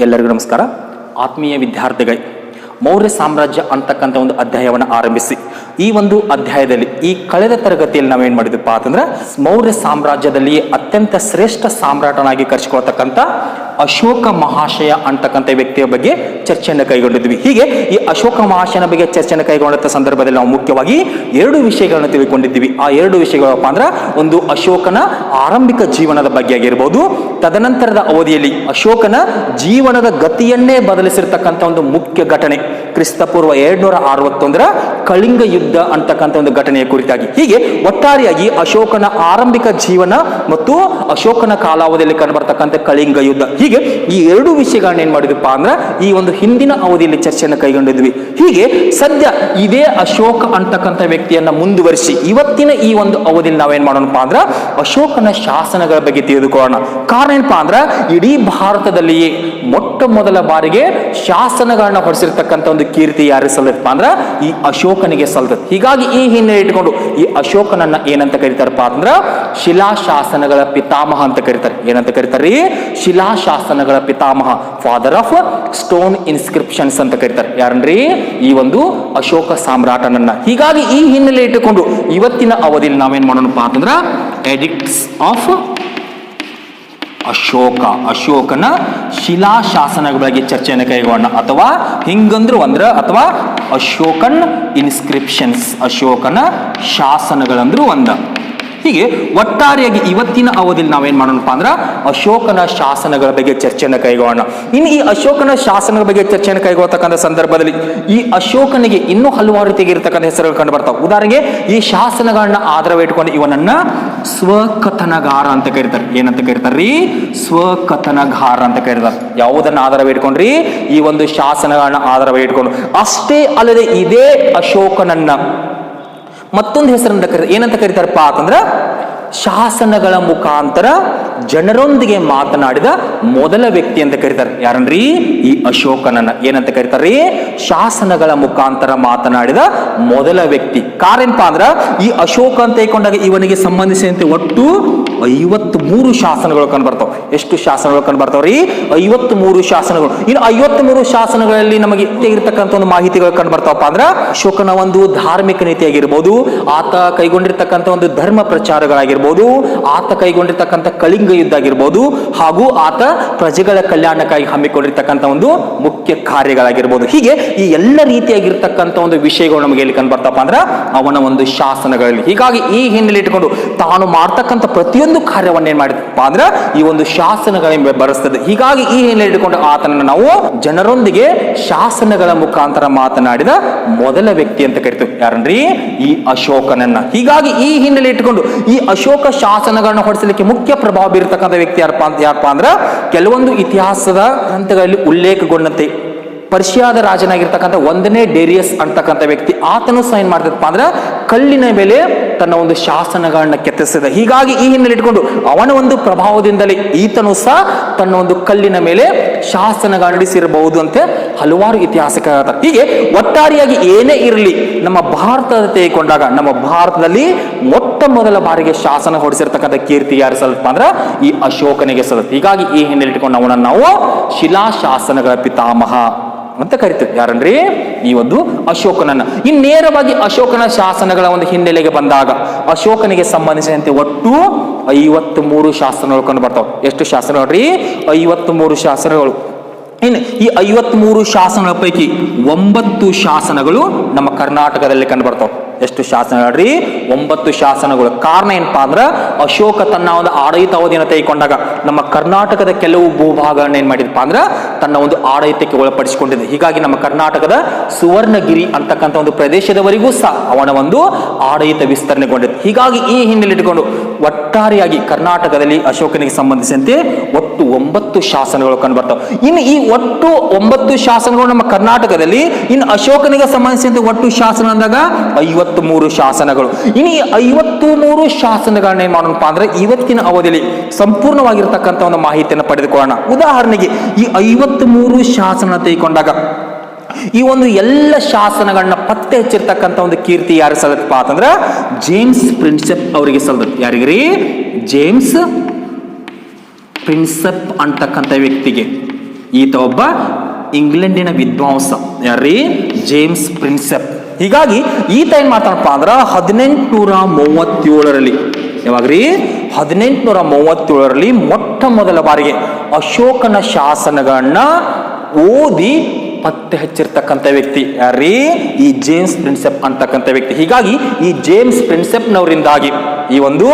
ಎಲ್ಲರಿಗೂ ನಮಸ್ಕಾರ. ಆತ್ಮೀಯ ವಿದ್ಯಾರ್ಥಿಗಳೇ, ಮೌರ್ಯ ಸಾಮ್ರಾಜ್ಯ ಅಂತಕ್ಕಂಥ ಒಂದು ಅಧ್ಯಾಯವನ್ನು ಆರಂಭಿಸಿ. ಈ ಒಂದು ಅಧ್ಯಾಯದಲ್ಲಿ, ಈ ಕಳೆದ ತರಗತಿಯಲ್ಲಿ ನಾವೇನು ಮಾಡಿದ್ವಿಪ್ಪ ಅಂತಂದ್ರೆ, ಮೌರ್ಯ ಸಾಮ್ರಾಜ್ಯದಲ್ಲಿ ಅತ್ಯಂತ ಶ್ರೇಷ್ಠ ಸಾಮ್ರಾಟನಾಗಿ ಕರೆಸಿಕೊಳ್ತಕ್ಕಂಥ ಅಶೋಕ ಮಹಾಶಯ ಅಂತಕ್ಕಂಥ ವ್ಯಕ್ತಿಯ ಬಗ್ಗೆ ಚರ್ಚೆಯನ್ನು ಕೈಗೊಂಡಿದ್ವಿ. ಹೀಗೆ ಈ ಅಶೋಕ ಮಹಾಶಯನ ಬಗ್ಗೆ ಚರ್ಚೆಯನ್ನು ಕೈಗೊಂಡಂಥ ಸಂದರ್ಭದಲ್ಲಿ ನಾವು ಮುಖ್ಯವಾಗಿ ಎರಡು ವಿಷಯಗಳನ್ನು ತಿಳ್ಕೊಂಡಿದ್ದೀವಿ. ಆ ಎರಡು ವಿಷಯಗಳಪ್ಪ ಅಂದ್ರೆ ಒಂದು ಅಶೋಕನ ಆರಂಭಿಕ ಜೀವನದ ಬಗ್ಗೆ ಆಗಿರ್ಬೋದು, ತದನಂತರದ ಅವಧಿಯಲ್ಲಿ ಅಶೋಕನ ಜೀವನದ ಗತಿಯನ್ನೇ ಬದಲಿಸಿರ್ತಕ್ಕಂಥ ಒಂದು ಮುಖ್ಯ ಘಟನೆ, ಕ್ರಿಸ್ತಪೂರ್ವ ಎರಡ್ನೂರ ಅರವತ್ತೊಂದರ ಕಳಿಂಗ ಯುದ್ಧ ಅಂತಕ್ಕಂಥ ಒಂದು ಘಟನೆಯ ಕುರಿತಾಗಿ. ಹೀಗೆ ಒಟ್ಟಾರೆಯಾಗಿ ಅಶೋಕನ ಆರಂಭಿಕ ಜೀವನ ಮತ್ತು ಅಶೋಕನ ಕಾಲಾವಧಿಯಲ್ಲಿ ಕಂಡುಬರ್ತಕ್ಕಂಥ ಕಳಿಂಗ ಯುದ್ಧ. ಹೀಗೆ ಈ ಎರಡು ವಿಷಯಗಳನ್ನ ಏನ್ ಮಾಡಿದ್ವಿಪ್ಪ ಅಂದ್ರೆ ಈ ಒಂದು ಹಿಂದಿನ ಅವಧಿಯಲ್ಲಿ ಚರ್ಚೆಯನ್ನು ಕೈಗೊಂಡಿದ್ವಿ. ಹೀಗೆ ಸದ್ಯ ಇದೇ ಅಶೋಕ ಅಂತಕ್ಕಂಥ ವ್ಯಕ್ತಿಯನ್ನ ಮುಂದುವರಿಸಿ ಇವತ್ತಿನ ಈ ಒಂದು ಅವಧಿಯಲ್ಲಿ ನಾವೇನ್ ಮಾಡೋಣಪ್ಪ ಅಂದ್ರೆ ಅಶೋಕನ ಶಾಸನಗಳ ಬಗ್ಗೆ ತಿಳಿದುಕೊಳ್ಳೋಣ. ಕಾರಣ ಏನಪ್ಪಾ ಅಂದ್ರೆ ಇಡೀ ಭಾರತದಲ್ಲಿಯೇ ಮೊಟ್ಟ ಮೊದಲ ಬಾರಿಗೆ ಶಾಸನಗಳನ್ನ ಹೊರಡಿಸಿರ್ತಕ್ಕಂಥ ಒಂದು ಕೀರ್ತಿ ಯಾರು ಸಲ್ಲಪ್ಪ ಅಂದ್ರ ಈ ಅಶೋಕನಿಗೆ ಸಲ್ಲದ. ಹೀಗಾಗಿ ಈ ಹಿನ್ನೆಲೆ ಇಟ್ಕೊಂಡು ಈ ಅಶೋಕನನ್ನ ಏನಂತ ಕರೀತಾರಪ್ಪ ಅಂದ್ರ ಶಿಲಾಶಾಸನಗಳ ಪಿತಾಮಹ ಅಂತ ಕರೀತಾರೆ. ಏನಂತ ಕರೀತಾರೆ ಶಿಲಾಶಾಸನಗಳ ಪಿತಾಮಹ ಫಾದರ್ ಆಫ್ ಸ್ಟೋನ್ ಇನ್ಸ್ಕ್ರಿಪ್ಷನ್ಸ್ ಅಂತ ಕರೀತಾರೆ. ಯಾರನ್ರಿ ಈ ಒಂದು ಅಶೋಕ ಸಾಮ್ರಾಟನನ್ನ. ಹೀಗಾಗಿ ಈ ಹಿನ್ನೆಲೆ ಇಟ್ಟುಕೊಂಡು ಇವತ್ತಿನ ಅವಧಿಯಲ್ಲಿ ನಾವೇನ್ ಮಾಡೋಣಪ್ಪ ಅಂತಂದ್ರ ಎಡಿಕ್ಟ್ಸ್ ಆಫ್ ಅಶೋಕ, ಅಶೋಕನ ಶಿಲಾಶಾಸನಗಳ ಬಗ್ಗೆ ಚರ್ಚೆಯನ್ನು ಕೈಗೊಳ್ಳೋಣ. ಅಥವಾ ಹಿಂಗಂದ್ರು ಅಂದ್ರ, ಅಥವಾ ಅಶೋಕನ್ ಇನ್ಸ್ಕ್ರಿಪ್ಷನ್ಸ್ ಅಶೋಕನ ಶಾಸನಗಳಂದ್ರು ಒಂದ. ಹೀಗೆ ಒಟ್ಟಾರೆಯಾಗಿ ಇವತ್ತಿನ ಅವಧಿಯಲ್ಲಿ ನಾವೇನ್ ಮಾಡೋಣಪ್ಪ ಅಂದ್ರ ಅಶೋಕನ ಶಾಸನಗಳ ಬಗ್ಗೆ ಚರ್ಚೆಯನ್ನು ಕೈಗೊಳ್ಳೋಣ. ಇನ್ನು ಈ ಅಶೋಕನ ಶಾಸನಗಳ ಬಗ್ಗೆ ಚರ್ಚೆಯನ್ನು ಕೈಗೊಳ್ತಕ್ಕಂಥ ಸಂದರ್ಭದಲ್ಲಿ ಈ ಅಶೋಕನಿಗೆ ಇನ್ನೂ ಹಲವಾರು ರೀತಿಯಾಗಿರ್ತಕ್ಕಂಥ ಹೆಸರುಗಳು ಕಂಡು ಬರ್ತಾವೆ. ಉದಾಹರಣೆಗೆ ಈ ಶಾಸನಗಳನ್ನ ಆಧಾರವ ಇಟ್ಕೊಂಡು ಇವನನ್ನ ಸ್ವಕಥನಗಾರ ಅಂತ ಕರೀತಾರೆ. ಏನಂತ ಕರೀತಾರ್ರಿ ಸ್ವಕಥನಗಾರ ಅಂತ ಕರೀತಾರೆ. ಯಾವುದನ್ನ ಆಧಾರವ ಇಟ್ಕೊಂಡ್ರಿ? ಈ ಒಂದು ಶಾಸನಗಳನ್ನ ಆಧಾರವ ಇಟ್ಕೊಂಡು. ಅಷ್ಟೇ ಅಲ್ಲದೆ ಇದೇ ಅಶೋಕನನ್ನ ಮತ್ತೊಂದು ಹೆಸರನ್ನ ಕರಿ ಏನಂತ ಕರೀತಾರಪ್ಪ ಅಂತಂದ್ರ, ಶಾಸನಗಳ ಮುಖಾಂತರ ಜನರೊಂದಿಗೆ ಮಾತನಾಡಿದ ಮೊದಲ ವ್ಯಕ್ತಿ ಅಂತ ಕರೀತಾರೆ. ಯಾರನ್ರಿ? ಈ ಅಶೋಕನನ್ನ. ಏನಂತ ಕರೀತಾರ್ರಿ? ಶಾಸನಗಳ ಮುಖಾಂತರ ಮಾತನಾಡಿದ ಮೊದಲ ವ್ಯಕ್ತಿ. ಕಾರೇನಪ್ಪ ಅಂದ್ರ, ಈ ಅಶೋಕ ಅಂತ ಇಕೊಂಡಾಗ ಇವನಿಗೆ ಸಂಬಂಧಿಸಿದಂತೆ ಒಟ್ಟು ಐವತ್ ಮೂರು ಶಾಸನಗಳು ಕಂಡು ಬರ್ತಾವ ಎಷ್ಟು ಶಾಸನಗಳು ಕಂಡುಬರ್ತಾವ ರೀ ಐವತ್ ಮೂರು ಶಾಸನಗಳು. ಇನ್ನು ಐವತ್ ಮೂರು ಶಾಸನಗಳಲ್ಲಿ ನಮಗೆ ಇರ್ತಕ್ಕಂಥ ಒಂದು ಮಾಹಿತಿಗಳು ಕಂಡು ಬರ್ತಾವಪ್ಪ ಅಂದ್ರ ಅಶೋಕನ ಒಂದು ಧಾರ್ಮಿಕ ನೀತಿ ಆಗಿರ್ಬೋದು ಆತ ಕೈಗೊಂಡಿರ್ತಕ್ಕಂಥ ಒಂದು ಧರ್ಮ ಪ್ರಚಾರಗಳಾಗಿರ್ಬೋದು, ಆತ ಕೈಗೊಂಡಿರ್ತಕ್ಕಂಥ ಕಳಿಂಗ ಯುದ್ಧ ಆಗಿರ್ಬೋದು ಹಾಗೂ ಆತ ಪ್ರಜೆಗಳ ಕಲ್ಯಾಣಕ್ಕಾಗಿ ಹಮ್ಮಿಕೊಂಡಿರ್ತಕ್ಕಂಥ ಒಂದು ಮುಖ್ಯ ಕಾರ್ಯಗಳಾಗಿರ್ಬೋದು. ಹೀಗೆ ಈ ಎಲ್ಲ ರೀತಿಯಾಗಿರ್ತಕ್ಕಂಥ ಒಂದು ವಿಷಯಗಳು ನಮಗೆ ಎಲ್ಲಿ ಕಂಡು ಬರ್ತಪ್ಪ ಅಂದ್ರ ಅವನ ಒಂದು ಶಾಸನಗಳಲ್ಲಿ. ಹೀಗಾಗಿ ಈ ಹಿನ್ನೆಲೆ ಇಟ್ಕೊಂಡು ತಾನು ಮಾಡ್ತಕ್ಕಂಥ ಪ್ರತಿಯೊಂದು ಕಾರ್ಯವನ್ನ ಏನ್ ಮಾಡಿದಪ್ಪ ಅಂದ್ರೆ ಈ ಒಂದು ಶಾಸನಗಳ ಬರೆಸ್ತದೆ. ಹೀಗಾಗಿ ಈ ಹಿನ್ನೆಲೆ ಇಟ್ಕೊಂಡು ಆತನನ್ನು ನಾವು ಜನರೊಂದಿಗೆ ಶಾಸನಗಳ ಮುಖಾಂತರ ಮಾತನಾಡಿದ ಮೊದಲ ವ್ಯಕ್ತಿ ಅಂತ ಕರಿತೀವಿ. ಯಾರನ್ರಿ ಈ ಅಶೋಕನನ್ನ. ಹೀಗಾಗಿ ಈ ಹಿನ್ನೆಲೆ ಇಟ್ಟುಕೊಂಡು ಈ ಅಶೋಕ ಶಾಸನಗಳನ್ನ ಹೊಡಿಸಲಿಕ್ಕೆ ಮುಖ್ಯ ಪ್ರಭಾವ ಬೀರತಕ್ಕಂಥ ವ್ಯಕ್ತಿ ಯಾರಪ್ಪ ಅಂತ ಯಾರಪ್ಪ ಅಂದ್ರ ಕೆಲವೊಂದು ಇತಿಹಾಸದ ಗ್ರಂಥಗಳಲ್ಲಿ ಉಲ್ಲೇಖಗೊಂಡಂತೆ ಪರ್ಷಿಯಾದ ರಾಜನಾಗಿರ್ತಕ್ಕಂಥ ಒಂದನೇ ಡೇರಿಯಸ್ ಅಂತಕ್ಕಂಥ ವ್ಯಕ್ತಿ. ಆತನು ಸಹ ಏನ್ ಮಾಡ್ತಪ್ಪ ಅಂದ್ರೆ ಕಲ್ಲಿನ ಮೇಲೆ ತನ್ನ ಒಂದು ಶಾಸನಗಳನ್ನ ಕೆತ್ತಿಸಿದ. ಹೀಗಾಗಿ ಈ ಹಿನ್ನೆಲೆ ಇಟ್ಕೊಂಡು ಅವನ ಒಂದು ಪ್ರಭಾವದಿಂದಲೇ ಈತನು ಸಹ ತನ್ನ ಒಂದು ಕಲ್ಲಿನ ಮೇಲೆ ಶಾಸನಗಳ ನಡೆಸಿರಬಹುದು ಅಂತ ಹಲವಾರು ಇತಿಹಾಸಕಾರ ಹೀಗೆ ಒಟ್ಟಾರೆಯಾಗಿ ಏನೇ ಇರಲಿ ನಮ್ಮ ಭಾರತದ ತೆಗೆದುಕೊಂಡಾಗ ನಮ್ಮ ಭಾರತದಲ್ಲಿ ಮೊಟ್ಟ ಮೊದಲ ಬಾರಿಗೆ ಶಾಸನ ಹೊಡಿಸಿರ್ತಕ್ಕಂಥ ಕೀರ್ತಿ ಯಾರು ಸಲ್ಲಪ್ಪ ಅಂದ್ರೆ ಈ ಅಶೋಕನಿಗೆ ಸಲ್ಲತ್ತೆ. ಹೀಗಾಗಿ ಈ ಹಿನ್ನೆಲೆ ಇಟ್ಕೊಂಡು ಅವನನ್ನು ನಾವು ಶಿಲಾಶಾಸನಗಳ ಪಿತಾಮಹ ಅಂತ ಕರಿತೀವಿ. ಯಾರನ್ರಿ ಈ ಒಂದು ಅಶೋಕನನ್ನ. ಇನ್ ನೇರವಾಗಿ ಅಶೋಕನ ಶಾಸನಗಳ ಒಂದು ಹಿನ್ನೆಲೆಗೆ ಬಂದಾಗ, ಅಶೋಕನಿಗೆ ಸಂಬಂಧಿಸಿದಂತೆ ಒಟ್ಟು ಐವತ್ತ್ ಮೂರು ಶಾಸನಗಳು ಕಂಡು ಬರ್ತಾವ. ಎಷ್ಟು ಶಾಸನಗಳು ರೀ ಐವತ್ತ್ ಮೂರು ಶಾಸನಗಳು. ಇನ್ನು ಈ ಐವತ್ ಮೂರು ಶಾಸನಗಳ ಪೈಕಿ ಒಂಬತ್ತು ಶಾಸನಗಳು ನಮ್ಮ ಕರ್ನಾಟಕದಲ್ಲಿ ಕಂಡು ಬರ್ತಾವ. ಎಷ್ಟು ಶಾಸನಗಳು ಒಂಬತ್ತು ಶಾಸನಗಳು. ಕಾರಣ ಏನಪ್ಪಾ ಅಂದ್ರ ಅಶೋಕ ತನ್ನ ಒಂದು ಆಡಳಿತ ಅವಧಿಯನ್ನು ತೆಗೆದುಕೊಂಡಾಗ ನಮ್ಮ ಕರ್ನಾಟಕದ ಕೆಲವು ಭೂಭಾಗಗಳನ್ನ ಏನ್ ಮಾಡಿದಪ್ಪ ಅಂದ್ರ, ತನ್ನ ಒಂದು ಆಡಳಿತಕ್ಕೆ ಒಳಪಡಿಸಿಕೊಂಡಿದೆ ಹೀಗಾಗಿ ನಮ್ಮ ಕರ್ನಾಟಕದ ಸುವರ್ಣಗಿರಿ ಅಂತಕ್ಕಂಥ ಒಂದು ಪ್ರದೇಶದವರೆಗೂ ಸಹ ಅವನ ಒಂದು ಆಡಳಿತ ವಿಸ್ತರಣೆಗೊಂಡಿದೆ ಹೀಗಾಗಿ ಈ ಹಿನ್ನೆಲೆ ಇಟ್ಟುಕೊಂಡು ಒಟ್ಟಾರೆಯಾಗಿ ಕರ್ನಾಟಕದಲ್ಲಿ ಅಶೋಕನಿಗೆ ಸಂಬಂಧಿಸಿದಂತೆ ಒಟ್ಟು ಒಂಬತ್ತು ಶಾಸನಗಳು ಕಂಡು ಬರ್ತಾವೆ ಇನ್ನು ಈ ಒಟ್ಟು ಒಂಬತ್ತು ಶಾಸನಗಳು ನಮ್ಮ ಕರ್ನಾಟಕದಲ್ಲಿ, ಇನ್ನು ಅಶೋಕನಿಗೆ ಸಂಬಂಧಿಸಿದಂತೆ ಒಟ್ಟು ಶಾಸನ ಅಂದಾಗ ಐವತ್ತು ಮೂರು ಶಾಸನಗಳು. ಇನ್ನು ಈ ಐವತ್ತು ಮೂರು ಶಾಸನಗಳನ್ನ ಏನ್ ಮಾಡೋಣಪ್ಪ ಅಂದ್ರೆ ಇವತ್ತಿನ ಅವಧಿಯಲ್ಲಿ ಸಂಪೂರ್ಣವಾಗಿರ್ತಕ್ಕಂಥ ಒಂದು ಮಾಹಿತಿಯನ್ನು ಪಡೆದುಕೊಳ್ಳೋಣ. ಉದಾಹರಣೆಗೆ ಈ ಐವತ್ತು ಮೂರು ಶಾಸನ ತೆಗೆದುಕೊಂಡಾಗ ಈ ಒಂದು ಎಲ್ಲ ಶಾಸನಗಳನ್ನ ಪತ್ತೆ ಹಚ್ಚಿರ್ತಕ್ಕಂಥ ಒಂದು ಕೀರ್ತಿ ಯಾರು ಸಲ್ಲತ್ತಪ್ಪ ಅಂತಂದ್ರೆ ಜೇಮ್ಸ್ ಪ್ರಿನ್ಸೆಪ್ ಅವರಿಗೆ ಸಲ್ಲದ ಯಾರಿಗ್ರಿ ಜೇಮ್ಸ್ ಪ್ರಿನ್ಸೆಪ್ ಅಂತಕ್ಕಂಥ ವ್ಯಕ್ತಿಗೆ. ಈತ ಒಬ್ಬ ಇಂಗ್ಲೆಂಡಿನ ವಿದ್ವಾಂಸ. ಯಾರ್ರೀ? James Prinsep. ಹೀಗಾಗಿ ಈತ ಏನ್ ಮಾಡ್ತಾನಪ್ಪ ಅಂದ್ರ ಹದಿನೆಂಟುನೂರ ಮೂವತ್ತೇಳರಲ್ಲಿ ಯಾವಾಗ್ರಿ? ಹದಿನೆಂಟುನೂರ ಮೂವತ್ತೇಳರಲ್ಲಿ ಮೊಟ್ಟ ಮೊದಲ ಬಾರಿಗೆ ಅಶೋಕನ ಶಾಸನಗಳನ್ನ ಓದಿ ಪತ್ತೆ ಹಚ್ಚಿರ್ತಕ್ಕಂಥ ವ್ಯಕ್ತಿ ಯಾರೀ ಈ ಜೇಮ್ಸ್ ಪ್ರಿನ್ಸೆಪ್ ಅಂತಕ್ಕಂಥ ವ್ಯಕ್ತಿ. ಹೀಗಾಗಿ ಈ ಜೇಮ್ಸ್ ಪ್ರಿನ್ಸೆಪ್ನವರಿಂದಾಗಿ ಈ ಒಂದು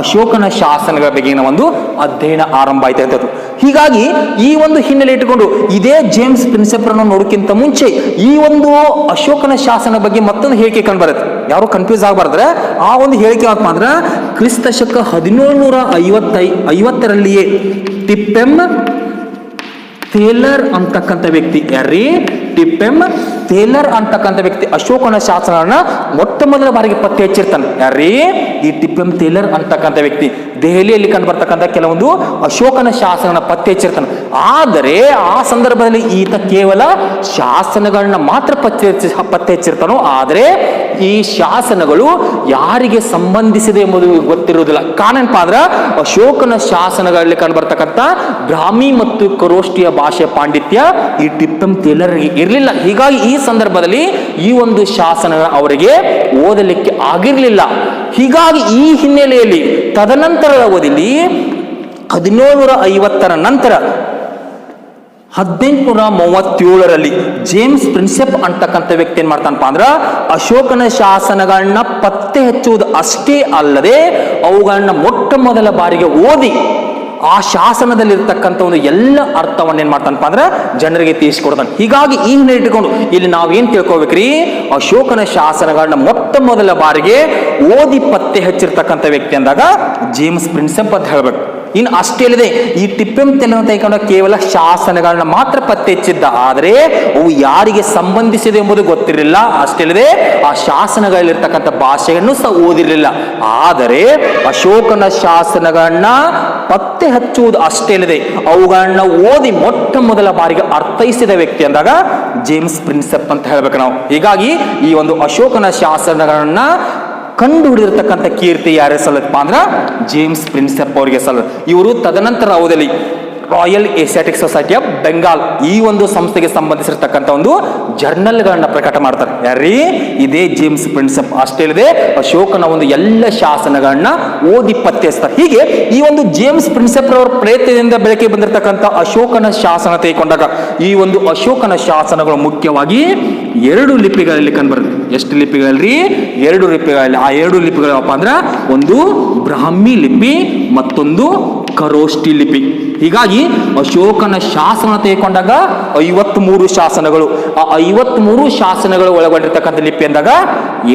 ಅಶೋಕನ ಶಾಸನಗಳ ಬಗೆಗಿನ ಒಂದು ಅಧ್ಯಯನ ಆರಂಭ ಆಯ್ತು ಅಂತದ್ದು. ಹೀಗಾಗಿ ಈ ಒಂದು ಹಿನ್ನೆಲೆ ಇಟ್ಟುಕೊಂಡು ಇದೇ ಜೇಮ್ಸ್ ಪ್ರಿನ್ಸೆಪ್ರನ್ನು ನೋಡೋಕ್ಕಿಂತ ಮುಂಚೆ ಈ ಒಂದು ಅಶೋಕನ ಶಾಸನ ಬಗ್ಗೆ ಮತ್ತೊಂದು ಹೇಳಿಕೆ ಕಂಡು ಬರುತ್ತೆ ಯಾರು ಕನ್ಫ್ಯೂಸ್ ಆಗಬಾರ್ದ್ರೆ ಆ ಒಂದು ಹೇಳಿಕೆ ಏನಪ್ಪ ಮಾತ್ರ ಕ್ರಿಸ್ತ ಶಕ ಹದಿನೇಳುನೂರ ಐವತ್ತೈ ಐವತ್ತರಲ್ಲಿಯೇ ಟಿಪ್ಪೆಂ ಥೇಲರ್ ಅಂತಕ್ಕಂಥ ವ್ಯಕ್ತಿ ಯಾರಿ ಟಿಪ್ಪೆಂ ತೇಲರ್ ಅಂತಕ್ಕಂಥ ವ್ಯಕ್ತಿ ಅಶೋಕನ ಶಾಸನ ಮೊಟ್ಟ ಮೊದಲ ಬಾರಿಗೆ ಪತ್ತೆ ಹಚ್ಚಿರ್ತಾನೆ. ಯಾರೀ ಈ ಟಿಪ್ಪೆಂ ಥೇಲರ್ ಅಂತಕ್ಕಂಥ ವ್ಯಕ್ತಿ. ದೆಹಲಿಯಲ್ಲಿ ಕಂಡು ಬರ್ತಕ್ಕಂಥ ಕೆಲವೊಂದು ಅಶೋಕನ ಶಾಸನಗಳನ್ನ ಪತ್ತೆ ಹಚ್ಚಿರ್ತಾನೆ ಆದರೆ ಆ ಸಂದರ್ಭದಲ್ಲಿ ಈತ ಕೇವಲ ಶಾಸನಗಳನ್ನ ಮಾತ್ರ ಪತ್ತೆ ಪತ್ತೆ ಹಚ್ಚಿರ್ತಾನೋ ಆದರೆ ಈ ಶಾಸನಗಳು ಯಾರಿಗೆ ಸಂಬಂಧಿಸಿದೆ ಎಂಬುದು ಗೊತ್ತಿರುವುದಿಲ್ಲ. ಕಾರಣ ಏನಪ್ಪಾ ಅಂದ್ರೆ, ಅಶೋಕನ ಶಾಸನಗಳಲ್ಲಿ ಕಂಡು ಬರ್ತಕ್ಕಂಥ ಬ್ರಾಹ್ಮಿ ಮತ್ತು ಕರೋಷ್ಠಿಯ ಭಾಷೆ ಪಾಂಡಿತ್ಯ ಈ ಟಿಪ್ಪಂ ತೇಲರ್ಗೆ ಇರಲಿಲ್ಲ. ಹೀಗಾಗಿ ಈ ಸಂದರ್ಭದಲ್ಲಿ ಈ ಒಂದು ಶಾಸನ ಅವರಿಗೆ ಓದಲಿಕ್ಕೆ ಆಗಿರಲಿಲ್ಲ. ಹೀಗಾಗಿ ಈ ಹಿನ್ನೆಲೆಯಲ್ಲಿ ತದನಂತರದ ಅವಧಿಯಲ್ಲಿ ಹದಿನೇಳುನೂರ ಐವತ್ತರ ನಂತರ ಹದಿನೆಂಟುನೂರ ಮೂವತ್ತೇಳರಲ್ಲಿ ಜೇಮ್ಸ್ ಪ್ರಿನ್ಸೆಪ್ ಅಂತಕ್ಕಂಥ ವ್ಯಕ್ತಿ ಏನ್ ಮಾಡ್ತಾನಪ್ಪ ಅಂದ್ರ ಅಶೋಕನ ಶಾಸನಗಳನ್ನ ಪತ್ತೆ ಹಚ್ಚುವುದು ಅಷ್ಟೇ ಅಲ್ಲದೆ ಅವುಗಳನ್ನ ಮೊಟ್ಟ ಮೊದಲ ಬಾರಿಗೆ ಓದಿ ಆ ಶಾಸನದಲ್ಲಿರ್ತಕ್ಕಂಥವನು ಎಲ್ಲ ಅರ್ಥವನ್ನು ಏನ್ ಮಾಡ್ತಾನಪ್ಪ ಅಂದ್ರೆ ಜನರಿಗೆ ತಿಳಿಸ್ಕೊಡ್ತಾನೆ. ಹೀಗಾಗಿ ಈ ಹಿನ್ನೆಲೆ ಇಟ್ಟುಕೊಂಡು ಇಲ್ಲಿ ನಾವೇನ್ ತಿಳ್ಕೊಬೇಕ್ರಿ? ಅಶೋಕನ ಶಾಸನಗಳನ್ನ ಮೊತ್ತ ಮೊದಲ ಬಾರಿಗೆ ಓದಿ ಪತ್ತೆ ಹಚ್ಚಿರ್ತಕ್ಕಂಥ ವ್ಯಕ್ತಿ ಅಂದಾಗ ಜೇಮ್ಸ್ ಪ್ರಿನ್ಸೆಪ್ ಅಂತ ಹೇಳ್ಬೇಕು. ಇನ್ನು ಅಷ್ಟೇ ಅಲ್ಲದೆ ಈ ತೆಲುಗು ತೆಗೆದುಕೊಂಡ ಕೇವಲ ಶಾಸನಗಳನ್ನ ಮಾತ್ರ ಪತ್ತೆ ಹಚ್ಚಿದ್ದ ಆದರೆ ಅವು ಯಾರಿಗೆ ಸಂಬಂಧಿಸಿದೆ ಎಂಬುದು ಗೊತ್ತಿರಲಿಲ್ಲ. ಅಷ್ಟೇ ಅಲ್ಲದೆ ಆ ಶಾಸನಗಳಲ್ಲಿರ್ತಕ್ಕಂಥ ಭಾಷೆಯನ್ನು ಸಹ ಓದಿರಲಿಲ್ಲ. ಆದರೆ ಅಶೋಕನ ಶಾಸನಗಳನ್ನ ಪತ್ತೆ ಹಚ್ಚುವುದು ಅಷ್ಟೇ ಅಲ್ಲದೆ ಅವುಗಳನ್ನ ಓದಿ ಮೊಟ್ಟ ಮೊದಲ ಬಾರಿಗೆ ಅರ್ಥೈಸಿದ ವ್ಯಕ್ತಿ ಅಂದಾಗ ಜೇಮ್ಸ್ ಪ್ರಿನ್ಸೆಪ್ ಅಂತ ಹೇಳ್ಬೇಕು ನಾವು. ಹೀಗಾಗಿ ಈ ಒಂದು ಅಶೋಕನ ಶಾಸನಗಳನ್ನ ಕಂಡು ಹಿಡಿದಿರ್ತಕ್ಕಂಥ ಕೀರ್ತಿ ಯಾರೇ ಸಲ್ಲಪ್ಪ ಅಂದ್ರೆ ಜೇಮ್ಸ್ ಪ್ರಿನ್ಸೆಪ್ ಅವರಿಗೆ ಸಲ್ಲ ಇವರು ತದನಂತರ ಅವಧಿಯಲ್ಲಿ royal Asiatic society of Bengal ಈ ಒಂದು ಸಂಸ್ಥೆಗೆ ಸಂಬಂಧಿಸಿರ್ತಕ್ಕಂಥ ಒಂದು ಜರ್ನಲ್ಗಳನ್ನ ಪ್ರಕಟ ಮಾಡ್ತಾರೆ. ಯಾರಿ ಇದೇ ಜೇಮ್ಸ್ ಪ್ರಿನ್ಸೆಪ್ ಅಷ್ಟೇ ಇಲ್ಲದೆ ಅಶೋಕನ ಒಂದು ಎಲ್ಲ ಶಾಸನಗಳನ್ನ ಓದಿ ಪತ್ತೆಸ್ತಾರೆ. ಹೀಗೆ ಈ ಒಂದು ಜೇಮ್ಸ್ ಪ್ರಿನ್ಸೆಪ್ ಅವರ ಪ್ರಯತ್ನದಿಂದ ಬೆಳಕಿಗೆ ಬಂದಿರತಕ್ಕಂಥ ಅಶೋಕನ ಶಾಸನ ತೆಗೆದುಕೊಂಡಾಗ ಈ ಒಂದು ಅಶೋಕನ ಶಾಸನಗಳು ಮುಖ್ಯವಾಗಿ ಎರಡು ಲಿಪಿಗಳಲ್ಲಿ ಕಂಡುಬರುತ್ತೆ ಎಷ್ಟು ಲಿಪಿಗಳಲ್ಲಿ? ಎರಡು ಲಿಪಿಗಳಲ್ಲಿ. ಆ ಎರಡು ಲಿಪಿಗಳಪ್ಪ ಅಂದ್ರೆ ಒಂದು ಬ್ರಾಹ್ಮಿ ಲಿಪಿ, ಮತ್ತೊಂದು ಕರೋಷ್ಠಿ ಲಿಪಿ. ಹೀಗಾಗಿ ಅಶೋಕನ ಶಾಸನ ತೆಗೆದುಕೊಂಡಾಗ ಐವತ್ಮೂರು ಶಾಸನಗಳು. ಆ ಐವತ್ಮೂರು ಶಾಸನಗಳು ಒಳಗೊಂಡಿರ್ತಕ್ಕಂಥ ಲಿಪಿ ಅಂದಾಗ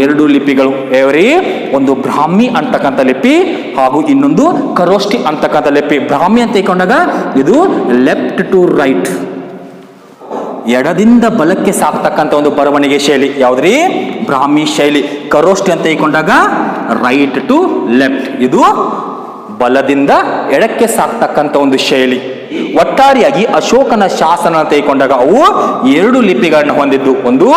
ಎರಡು ಲಿಪಿಗಳು. ಎವರಿ ಒಂದು ಬ್ರಾಹ್ಮಿ ಅಂತಕ್ಕಂಥ ಲಿಪಿ ಹಾಗೂ ಇನ್ನೊಂದು ಕರೋಷ್ಠಿ ಅಂತಕ್ಕಂಥ ಲಿಪಿ. ಬ್ರಾಹ್ಮಿ ಅಂತ ತೆಗೆದುಕೊಂಡಾಗ ಇದು ಲೆಫ್ಟ್ ಟು ರೈಟ್. ಎಡದಿಂದ ಬಲಕ್ಕೆ ಸಾಕ್ತಕ್ಕಂಥ ಒಂದು ಬರವಣಿಗೆ ಶೈಲಿ ಯಾವ್ದ್ರಿ? ಬ್ರಾಹ್ಮಿ ಶೈಲಿ. ಕರೋಷ್ಟಿ ಅಂತ ತೆಗೆದುಕೊಂಡಾಗ ರೈಟ್ ಟು ಲೆಫ್ಟ್ ಇದು ಬಲದಿಂದ ಎಡಕ್ಕೆ ಸಾಕ್ತಕ್ಕಂಥ ಒಂದು ಶೈಲಿ. ಒಟ್ಟಾರೆಯಾಗಿ ಅಶೋಕನ ಶಾಸನ ತೆಗೆದುಕೊಂಡಾಗ ಅವು ಎರಡು ಲಿಪಿಗಳನ್ನ ಹೊಂದಿದ್ದು. ಒಂದು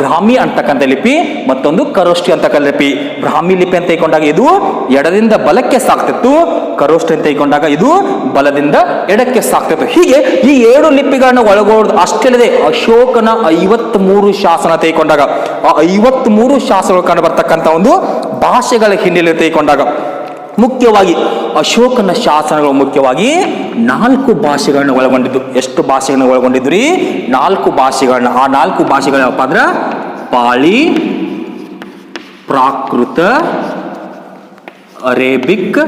ಬ್ರಾಹ್ಮಿ ಅಂತಕ್ಕಂಥ ಲಿಪಿ, ಮತ್ತೊಂದು ಕರೋಷ್ಠಿ ಅಂತಕ್ಕಂಥ ಲಿಪಿ. ಬ್ರಾಹ್ಮಿ ಲಿಪಿ ಅಂತ ತೆಗೆದುಕೊಂಡಾಗ ಇದು ಎಡದಿಂದ ಬಲಕ್ಕೆ ಸಾಕ್ತಿತ್ತು, ಕರೋಷ್ಠಿ ಅಂತ ತೆಗೆದುಕೊಂಡಾಗ ಇದು ಬಲದಿಂದ ಎಡಕ್ಕೆ ಸಾಕ್ತಿತ್ತು. ಹೀಗೆ ಈ ಏಳು ಲಿಪಿಗಳನ್ನ ಒಳಗೊಳ್ಳೋದು ಅಷ್ಟೇ ಅಶೋಕನ ಐವತ್ ಮೂರು ಶಾಸನ ತೆಗೆದುಕೊಂಡಾಗ ಆ ಐವತ್ ಮೂರು ಶಾಸನಗಳು ಕಂಡು ಬರ್ತಕ್ಕಂಥ ಒಂದು ಭಾಷೆಗಳ ಹಿನ್ನೆಲೆ ತೆಗೆದುಕೊಂಡಾಗ ಮುಖ್ಯವಾಗಿ ಅಶೋಕನ ಶಾಸನಗಳು ಮುಖ್ಯವಾಗಿ ನಾಲ್ಕು ಭಾಷೆಗಳನ್ನು ಒಳಗೊಂಡಿದ್ದು. ಎಷ್ಟು ಭಾಷೆಗಳನ್ನು ಒಳಗೊಂಡಿದ್ದು ರೀ? ನಾಲ್ಕು ಭಾಷೆಗಳನ್ನ. ಆ ನಾಲ್ಕು ಭಾಷೆಗಳಪ್ಪ ಅಂದ್ರೆ ಪಾಳಿ, ಪ್ರಾಕೃತ, ಅರೇಬಿಕ್,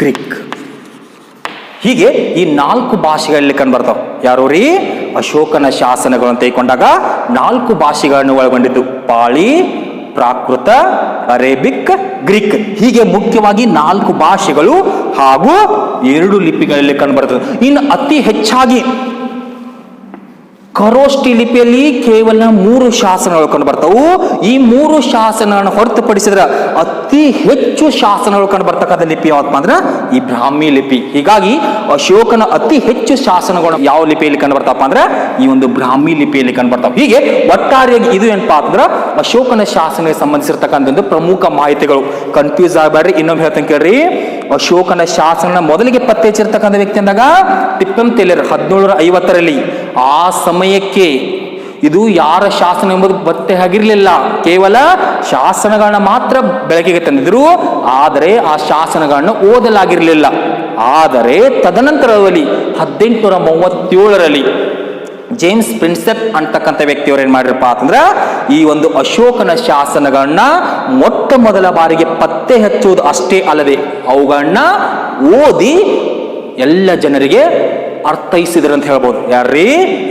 ಗ್ರೀಕ್. ಹೀಗೆ ಈ ನಾಲ್ಕು ಭಾಷೆಗಳಲ್ಲಿ ಕಂಡುಬರ್ತಾವ ಯಾರು ರೀ? ಅಶೋಕನ ಶಾಸನಗಳನ್ನು ಅಂತ ತೆಗೆದುಕೊಂಡಾಗ ನಾಲ್ಕು ಭಾಷೆಗಳನ್ನು ಒಳಗೊಂಡಿದ್ದು ಪಾಳಿ ಪ್ರಾಕೃತ ಅರೇಬಿಕ್ ಗ್ರೀಕ್ ಹೀಗೆ ಮುಖ್ಯವಾಗಿ ನಾಲ್ಕು ಭಾಷೆಗಳು ಹಾಗೂ ಎರಡು ಲಿಪಿಗಳಲ್ಲಿ ಕಂಡುಬರುತ್ತದೆ ಇನ್ನು ಅತಿ ಹೆಚ್ಚಾಗಿ ಖರೋಷ್ಠಿ ಲಿಪಿಯಲ್ಲಿ ಕೇವಲ ಮೂರು ಶಾಸನಗಳು ಕಂಡು ಬರ್ತಾವು ಈ ಮೂರು ಶಾಸನಗಳನ್ನು ಹೊರತುಪಡಿಸಿದ್ರೆ ಅತಿ ಹೆಚ್ಚು ಶಾಸನಗಳು ಕಂಡು ಬರ್ತಕ್ಕಂಥ ಲಿಪಿ ಯಾವತ್ತಪ್ಪ ಅಂದ್ರೆ ಈ ಬ್ರಾಹ್ಮಿ ಲಿಪಿ. ಹೀಗಾಗಿ ಅಶೋಕನ ಅತಿ ಹೆಚ್ಚು ಶಾಸನಗಳು ಯಾವ ಲಿಪಿಯಲ್ಲಿ ಕಂಡು ಅಂದ್ರೆ ಈ ಒಂದು ಬ್ರಾಹ್ಮಿ ಲಿಪಿಯಲ್ಲಿ ಕಂಡು ಬರ್ತಾವ ಹೀಗೆ ಒಟ್ಟಾರೆಯಾಗಿ ಇದು ಏನಪ್ಪಾ ಅಂದ್ರೆ ಅಶೋಕನ ಶಾಸನಕ್ಕೆ ಸಂಬಂಧಿಸಿರ್ತಕ್ಕಂಥ ಒಂದು ಪ್ರಮುಖ ಮಾಹಿತಿಗಳು. ಕನ್ಫ್ಯೂಸ್ ಆಗಬೇಡ್ರಿ ಇನ್ನೊಮ್ಮೆ ಹೇಳ್ತೇನೆ ಕೇಳ್ರಿ. ಅಶೋಕನ ಶಾಸನ ಮೊದಲಿಗೆ ಪತ್ತೆ ಹಚ್ಚಿರ್ತಕ್ಕಂಥ ವ್ಯಕ್ತಿ ಅಂದಾಗ ತಿಪ್ಪಂ ತೇಲರ್ ಹದಿನೇಳರ ಐವತ್ತರಲ್ಲಿ. ಆ ಸಮಯಕ್ಕೆ ಇದು ಯಾರ ಶಾಸನ ಎಂಬುದು ಪತ್ತೆ ಆಗಿರಲಿಲ್ಲ. ಕೇವಲ ಶಾಸನಗಳನ್ನ ಮಾತ್ರ ಬೆಳಕಿಗೆ ತಂದಿದ್ರು, ಆದರೆ ಆ ಶಾಸನಗಳನ್ನು ಓದಲಾಗಿರಲಿಲ್ಲ. ಆದರೆ ತದನಂತರದಲ್ಲಿ ಹದಿನೆಂಟುನೂರ ಮೂವತ್ತೇಳರಲ್ಲಿ ಜೇಮ್ಸ್ ಪ್ರಿನ್ಸೆಪ್ ಅಂತಕ್ಕಂಥ ವ್ಯಕ್ತಿಯವರು ಏನ್ ಮಾಡಿರಪ್ಪ ಅಂತಂದ್ರ, ಈ ಒಂದು ಅಶೋಕನ ಶಾಸನಗಳನ್ನ ಮೊಟ್ಟ ಮೊದಲ ಬಾರಿಗೆ ಪತ್ತೆ ಹಚ್ಚುವುದು ಅಷ್ಟೇ ಅಲ್ಲದೆ ಅವುಗಳನ್ನ ಓದಿ ಎಲ್ಲ ಜನರಿಗೆ ಅರ್ಥೈಸಿದ್ರು ಅಂತ ಹೇಳ್ಬೋದು. ಯಾರ್ರೀ?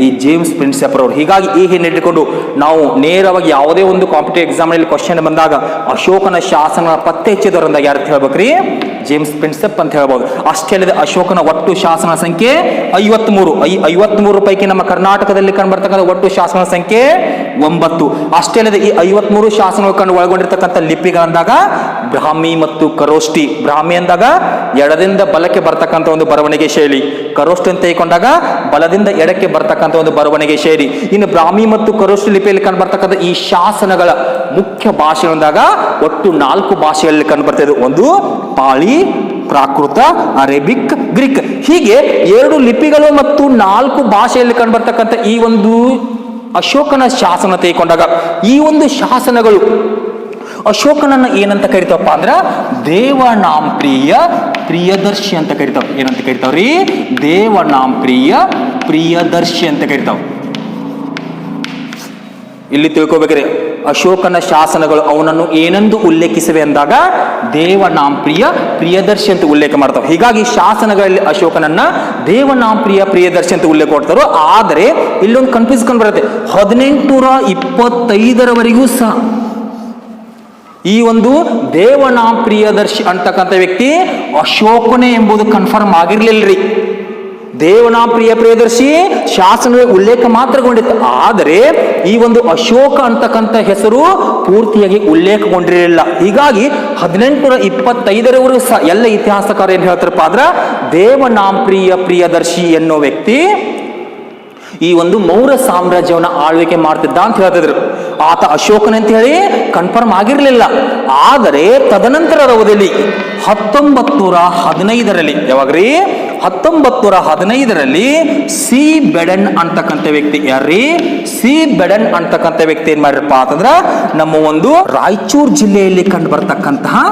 ಈ ಜೇಮ್ಸ್ ಪ್ರಿನ್ಸೆಪ್ ಅವರು ಹೀಗಾಗಿ ಈ ಹಿನ್ನೆಲೆ ಇಟ್ಟುಕೊಂಡು ನಾವು ನೇರವಾಗಿ ಯಾವುದೇ ಒಂದು ಕಾಂಪಿಟೇಟಿವ್ ಎಕ್ಸಾಮ್ನಲ್ಲಿ ಕ್ವಶನ್ ಬಂದಾಗ ಅಶೋಕನ ಶಾಸನ ಪತ್ತೆ ಹಚ್ಚಿದವರಿಂದ ಯಾರು ಅಂತ ಹೇಳ್ಬೇಕ್ರಿ? ಜೇಮ್ಸ್ ಪ್ರಿನ್ಸೆಪ್ ಅಂತ ಹೇಳ್ಬೋದು. ಅಷ್ಟೇ ಅಲ್ಲದೆ ಅಶೋಕನ ಒಟ್ಟು ಶಾಸನ ಸಂಖ್ಯೆ ಐವತ್ಮೂರು. ಐ ಐವತ್ಮೂರು ಪೈಕಿ ನಮ್ಮ ಕರ್ನಾಟಕದಲ್ಲಿ ಕಂಡುಬರ್ತಕ್ಕಂಥ ಒಟ್ಟು ಶಾಸನ ಸಂಖ್ಯೆ ಒಂಬತ್ತು. ಅಷ್ಟೇ ಅಲ್ಲದೆ ಈ ಐವತ್ಮೂರು ಶಾಸನಗಳು ಕಂಡು ಒಳಗೊಂಡಿರ್ತಕ್ಕಂಥ ಲಿಪಿಗಳಂದಾಗ ಬ್ರಾಹ್ಮಿ ಮತ್ತು ಕರೋಷ್ಟಿ ಬ್ರಾಹ್ಮಿ ಅಂದಾಗ ಎಡದಿಂದ ಬಲಕ್ಕೆ ಬರ್ತಕ್ಕಂಥ ಒಂದು ಬರವಣಿಗೆ ಶೈಲಿ. ಕರೋಷ್ಟಿ ಅಂತ ತೆಗೆದುಕೊಂಡಾಗ ಬಲದಿಂದ ಎಡಕ್ಕೆ ಬರ್ತಕ್ಕಂಥ ಒಂದು ಬರವಣಿಗೆ ಶೈಲಿ. ಇನ್ನು ಬ್ರಾಹ್ಮಿ ಮತ್ತು ಕರೋಷ್ಟಿ ಲಿಪಿಯಲ್ಲಿ ಕಂಡು ಬರ್ತಕ್ಕಂಥ ಈ ಶಾಸನಗಳ ಮುಖ್ಯ ಭಾಷೆ ಅಂದಾಗ ಒಟ್ಟು ನಾಲ್ಕು ಭಾಷೆಗಳಲ್ಲಿ ಕಂಡು ಬರ್ತದೆ. ಒಂದು ಪಾಳಿ, ಪ್ರಾಕೃತ, ಅರೇಬಿಕ್, ಗ್ರೀಕ್. ಹೀಗೆ ಎರಡು ಲಿಪಿಗಳು ಮತ್ತು ನಾಲ್ಕು ಭಾಷೆಯಲ್ಲಿ ಕಂಡುಬರ್ತಕ್ಕಂಥ ಈ ಒಂದು ಅಶೋಕನ ಶಾಸನ ತೆಗೆಕೊಂಡಾಗ ಈ ಒಂದು ಶಾಸನಗಳು ಅಶೋಕನನ್ನ ಏನಂತ ಕರಿತಾವಪ್ಪ ಅಂದ್ರ ದೇವನಾಂ ಪ್ರಿಯ, ಪ್ರಿಯದರ್ಶಿ ಅಂತ ಕರಿತಾವ. ಏನಂತ ಕರಿತಾವ್ರಿ ದೇವನಾಂ ಪ್ರಿಯ, ಪ್ರಿಯದರ್ಶಿ ಅಂತ ಕರಿತಾವ. ಇಲ್ಲಿ ತಿಳ್ಕೊಬೇಕ್ರಿ. ಅಶೋಕನ ಶಾಸನಗಳು ಅವನನ್ನು ಏನೆಂದು ಉಲ್ಲೇಖಿಸಿವೆ ಅಂದಾಗ ದೇವನಾಂಪ್ರಿಯ ಪ್ರಿಯದರ್ಶಿ ಅಂತ ಉಲ್ಲೇಖ ಮಾಡ್ತಾವೆ. ಹೀಗಾಗಿ ಶಾಸನಗಳಲ್ಲಿ ಅಶೋಕನನ್ನ ದೇವನಾಂಪ್ರಿಯ ಪ್ರಿಯದರ್ಶಿ ಅಂತ ಉಲ್ಲೇಖ ಕೊಡ್ತಾರೋ, ಆದರೆ ಇಲ್ಲೊಂದು ಕನ್ಫ್ಯೂಸ್ ಕಂಡು ಬರುತ್ತೆ. ಹದಿನೆಂಟುನೂರ ಇಪ್ಪತ್ತೈದರವರೆಗೂ ಸಹ ಈ ಒಂದು ದೇವನಾಂಪ್ರಿಯದರ್ಶಿ ಅಂತಕ್ಕಂಥ ವ್ಯಕ್ತಿ ಅಶೋಕನೇ ಎಂಬುದು ಕನ್ಫರ್ಮ್ ಆಗಿರ್ಲಿಲ್ರಿ. ದೇವನಾಂ ಪ್ರಿಯ ಪ್ರಿಯದರ್ಶಿ ಶಾಸನ ಉಲ್ಲೇಖ ಮಾತ್ರಗೊಂಡಿತ್ತು. ಆದರೆ ಈ ಒಂದು ಅಶೋಕ ಅಂತಕ್ಕಂಥ ಹೆಸರು ಪೂರ್ತಿಯಾಗಿ ಉಲ್ಲೇಖಗೊಂಡಿರಲಿಲ್ಲ. ಹೀಗಾಗಿ ಹದಿನೆಂಟುನೂರ ಇಪ್ಪತ್ತೈದರವರೆಗೂ ಸಹ ಎಲ್ಲ ಇತಿಹಾಸಕಾರ ಏನ್ ಹೇಳ್ತಾರಪ್ಪ ಅಂದ್ರೆ ದೇವನಾಂ ಪ್ರಿಯ ಪ್ರಿಯದರ್ಶಿ ಎನ್ನೋ ವ್ಯಕ್ತಿ ಈ ಒಂದು ಮೌರ್ಯ ಸಾಮ್ರಾಜ್ಯವನ್ನ ಆಳ್ವಿಕೆ ಮಾಡ್ತಿದ್ದ ಅಂತ ಹೇಳ್ತಿದ್ರು. ಆತ ಅಶೋಕನಂತ ಹೇಳಿ ಕನ್ಫರ್ಮ್ ಆಗಿರಲಿಲ್ಲ. ಆದರೆ ತದನಂತರದ ಅವಧಿಯಲ್ಲಿ ಹತ್ತೊಂಬತ್ತು ನೂರ ಹದಿನೈದರಲ್ಲಿ, ಯಾವಾಗ್ರಿ? ಹತ್ತೊಂಬತ್ತು ನೂರ ಹದಿನೈದರಲ್ಲಿ ಸಿ ಬೆಡನ್ ಅಂತಕ್ಕಂಥ ವ್ಯಕ್ತಿ ಯಾರ್ರಿ? ಸಿ ಬೆಡನ್ ಅಂತಕ್ಕಂಥ ವ್ಯಕ್ತಿ ಏನ್ ಮಾಡಿರಪ್ಪ ಅಂತಂದ್ರ ನಮ್ಮ ಒಂದು ರಾಯಚೂರು ಜಿಲ್ಲೆಯಲ್ಲಿ ಕಂಡು ಬರ್ತಕ್ಕಂತಹ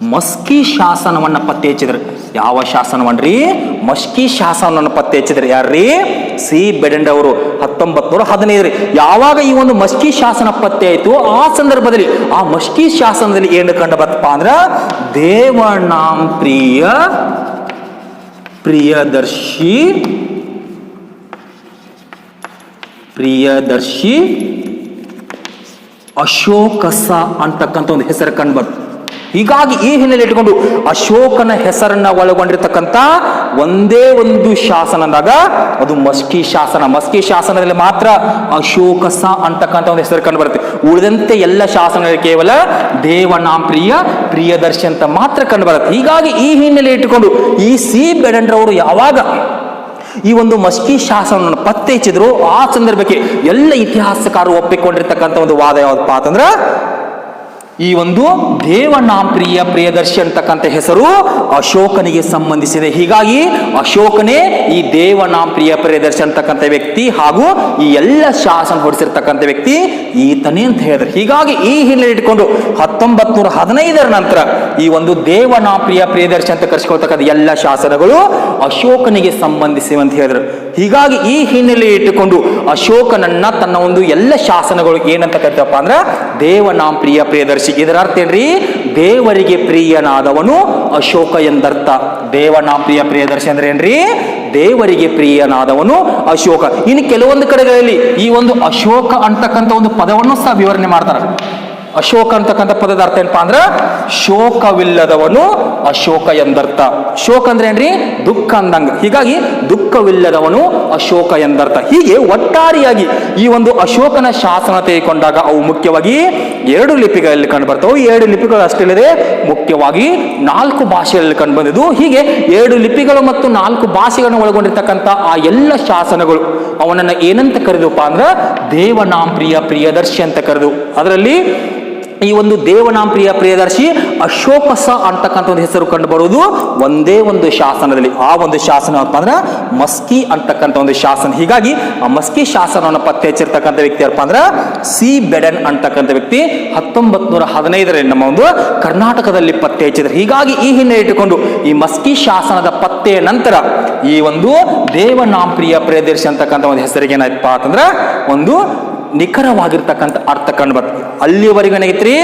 ಮಸ್ಕಿ ಶಾಸನವನ್ನ ಪತ್ತೆ ಹಚ್ಚಿದ್ರು ಯಾವ ಶಾಸನವನ್ರಿ? ಮಸ್ಕಿ ಶಾಸನವನ್ನು ಪತ್ತೆ ಹಚ್ಚಿದ್ರು ಯಾರ್ರಿ? ಸಿ. ಬೆಡಂಡ್ ಅವರು ಹತ್ತೊಂಬತ್ ನೂರ ಯಾವಾಗ ಈ ಒಂದು ಮಸ್ಕಿ ಶಾಸನ ಪತ್ತೆ ಆಯ್ತು ಆ ಸಂದರ್ಭದಲ್ಲಿ, ಆ ಮಸ್ಕಿ ಶಾಸನದಲ್ಲಿ ಏನು ಕಂಡು ಬರ್ತಪ್ಪ ಅಂದ್ರ, ದೇವಣ್ಣ ಪ್ರಿಯ, ಪ್ರಿಯದರ್ಶಿ ಪ್ರಿಯದರ್ಶಿ ಅಶೋಕಸ ಅಂತಕ್ಕಂಥ ಒಂದು ಹೆಸರು ಕಂಡು ಬಂತು ಹೀಗಾಗಿ ಈ ಹಿನ್ನೆಲೆ ಇಟ್ಕೊಂಡು ಅಶೋಕನ ಹೆಸರನ್ನ ಒಳಗೊಂಡಿರ್ತಕ್ಕಂಥ ಒಂದೇ ಒಂದು ಶಾಸನ ಅಂದಾಗ ಅದು ಮಸ್ಕಿ ಶಾಸನ. ಮಸ್ಕಿ ಶಾಸನದಲ್ಲಿ ಮಾತ್ರ ಅಶೋಕಸ ಅಂತಕ್ಕಂಥ ಒಂದು ಹೆಸರು ಕಂಡು ಬರುತ್ತೆ ಉಳಿದಂತೆ ಎಲ್ಲ ಶಾಸನಗಳಲ್ಲಿ ಕೇವಲ ದೇವನಾಂ ಪ್ರಿಯ, ಪ್ರಿಯದರ್ಶಿ ಅಂತ ಮಾತ್ರ ಕಂಡು ಬರುತ್ತೆ ಹೀಗಾಗಿ ಈ ಹಿನ್ನೆಲೆ ಇಟ್ಟುಕೊಂಡು ಈ ಸಿ ಬೆಡಂಡ್ರವರು ಯಾವಾಗ ಈ ಒಂದು ಮಸ್ಕಿ ಶಾಸನವನ್ನು ಪತ್ತೆ ಹಚ್ಚಿದ್ರು ಆ ಸಂದರ್ಭಕ್ಕೆ ಎಲ್ಲ ಇತಿಹಾಸಕಾರರು ಒಪ್ಪಿಕೊಂಡಿರ್ತಕ್ಕಂಥ ಒಂದು ವಾದ ಯಾವ್ದಪ್ಪ ಅಂತಂದ್ರ ಈ ಒಂದು ದೇವನಾಂಪ್ರಿಯ ಪ್ರಿಯದರ್ಶಿ ಅಂತಕ್ಕಂಥ ಹೆಸರು ಅಶೋಕನಿಗೆ ಸಂಬಂಧಿಸಿದೆ. ಹೀಗಾಗಿ ಅಶೋಕನೇ ಈ ದೇವನಾಂಪ್ರಿಯ ಪ್ರಿಯದರ್ಶಿ ಅಂತಕ್ಕಂಥ ವ್ಯಕ್ತಿ ಹಾಗೂ ಈ ಎಲ್ಲ ಶಾಸನ ಹೊಡಿಸಿರ್ತಕ್ಕಂಥ ವ್ಯಕ್ತಿ ಈತನೇ ಅಂತ ಹೇಳಿದ್ರು. ಹೀಗಾಗಿ ಈ ಹಿನ್ನೆಲೆ ಇಟ್ಕೊಂಡು ಹತ್ತೊಂಬತ್ ನೂರ ಹದಿನೈದರ ನಂತರ ಈ ಒಂದು ದೇವನಾಂಪ್ರಿಯ ಪ್ರಿಯದರ್ಶಿ ಅಂತ ಕರೆಸ್ಕೊಳ್ತಕ್ಕಂಥ ಎಲ್ಲ ಶಾಸನಗಳು ಅಶೋಕನಿಗೆ ಸಂಬಂಧಿಸಿವೆ ಅಂತ ಹೇಳಿದ್ರು. ಹೀಗಾಗಿ ಈ ಹಿನ್ನೆಲೆ ಇಟ್ಟುಕೊಂಡು ಅಶೋಕನನ್ನ ತನ್ನ ಒಂದು ಎಲ್ಲ ಶಾಸನಗಳು ಏನಂತ ಕರಿತಪ್ಪ ಅಂದ್ರ ದೇವನಾಂ ಪ್ರಿಯ ಪ್ರಿಯದರ್ಶಿ. ಇದರ ಅರ್ಥ ಏನ್ರಿ? ದೇವರಿಗೆ ಪ್ರಿಯನಾದವನು ಅಶೋಕ ಎಂದರ್ಥ. ದೇವನಾಂ ಪ್ರಿಯ ಪ್ರಿಯದರ್ಶಿ ಅಂದ್ರೆ ಏನ್ರಿ? ದೇವರಿಗೆ ಪ್ರಿಯನಾದವನು ಅಶೋಕ. ಇನ್ನು ಕೆಲವೊಂದು ಕಡೆಗಳಲ್ಲಿ ಈ ಒಂದು ಅಶೋಕ ಅಂತಕ್ಕಂಥ ಒಂದು ಪದವನ್ನು ಸಹ ವಿವರಣೆ ಮಾಡ್ತಾರೆ. ಅಶೋಕ ಅಂತಕ್ಕಂಥ ಪದದ ಅರ್ಥ ಏನಪ್ಪಾ ಅಂದ್ರೆ ಶೋಕವಿಲ್ಲದವನು ಅಶೋಕ ಎಂದರ್ಥ. ಶೋಕ ಅಂದ್ರೆ ಏನ್ರಿ? ದುಃಖ ಅಂದಂಗ. ಹೀಗಾಗಿ ದುಃಖವಿಲ್ಲದವನು ಅಶೋಕ ಎಂದರ್ಥ. ಹೀಗೆ ಒಟ್ಟಾರೆಯಾಗಿ ಈ ಒಂದು ಅಶೋಕನ ಶಾಸನ ತೆಗೆದುಕೊಂಡಾಗ ಅವು ಮುಖ್ಯವಾಗಿ ಎರಡು ಲಿಪಿಗಳಲ್ಲಿ ಕಂಡು ಬರ್ತವೆ. ಎರಡು ಲಿಪಿಗಳು ಅಷ್ಟಿಲ್ಲದೆ ಮುಖ್ಯವಾಗಿ ನಾಲ್ಕು ಭಾಷೆಗಳಲ್ಲಿ ಕಂಡು ಬಂದಿದ್ದು. ಹೀಗೆ ಎರಡು ಲಿಪಿಗಳು ಮತ್ತು ನಾಲ್ಕು ಭಾಷೆಗಳನ್ನು ಒಳಗೊಂಡಿರ್ತಕ್ಕಂಥ ಆ ಎಲ್ಲ ಶಾಸನಗಳು ಅವನನ್ನ ಏನಂತ ಕರೆದಪ್ಪ ಅಂದ್ರೆ ದೇವನಾಂ ಪ್ರಿಯ ಪ್ರಿಯದರ್ಶಿ ಅಂತ ಕರೆದು. ಅದರಲ್ಲಿ ಈ ಒಂದು ದೇವನಾಂ ಪ್ರಿಯ ಪ್ರಿಯದರ್ಶಿ ಅಶೋಕಸ ಅಂತಕ್ಕಂಥ ಒಂದು ಹೆಸರು ಕಂಡು ಬರುವುದು ಒಂದೇ ಒಂದು ಶಾಸನದಲ್ಲಿ. ಆ ಒಂದು ಶಾಸನ ಅಂದ್ರೆ ಮಸ್ಕಿ ಅಂತಕ್ಕಂಥ ಒಂದು ಶಾಸನ. ಹೀಗಾಗಿ ಆ ಮಸ್ಕಿ ಶಾಸನವನ್ನು ಪತ್ತೆ ಹಚ್ಚಿರ್ತಕ್ಕಂಥ ವ್ಯಕ್ತಿ ಯಾರಪ್ಪ ಅಂದ್ರೆ ಸಿ ಬೆಡನ್ ಅಂತಕ್ಕಂಥ ವ್ಯಕ್ತಿ. ಹತ್ತೊಂಬತ್ ನೂರ ಹದಿನೈದರಲ್ಲಿ ನಮ್ಮ ಒಂದು ಕರ್ನಾಟಕದಲ್ಲಿ ಪತ್ತೆ ಹಚ್ಚಿದ್ರು ಹೀಗಾಗಿ ಈ ಹಿನ್ನೆಲೆ ಇಟ್ಟುಕೊಂಡು ಈ ಮಸ್ಕಿ ಶಾಸನದ ಪತ್ತೆಯ ನಂತರ ಈ ಒಂದು ದೇವನಾಂಪ್ರಿಯ ಪ್ರಿಯದರ್ಶಿ ಅಂತಕ್ಕಂಥ ಒಂದು ಹೆಸರಿಗೆ ಏನಾಯ್ತಪ್ಪ ಅಂತಂದ್ರೆ ಒಂದು ನಿಖರವಾಗಿರ್ತಕ್ಕಂಥ ಅರ್ಥ ಕಂಡು ಬರ್ತದೆ ಅಲ್ಲಿಯವರೆಗೂ ಏನಾಗಿತ್ರಿ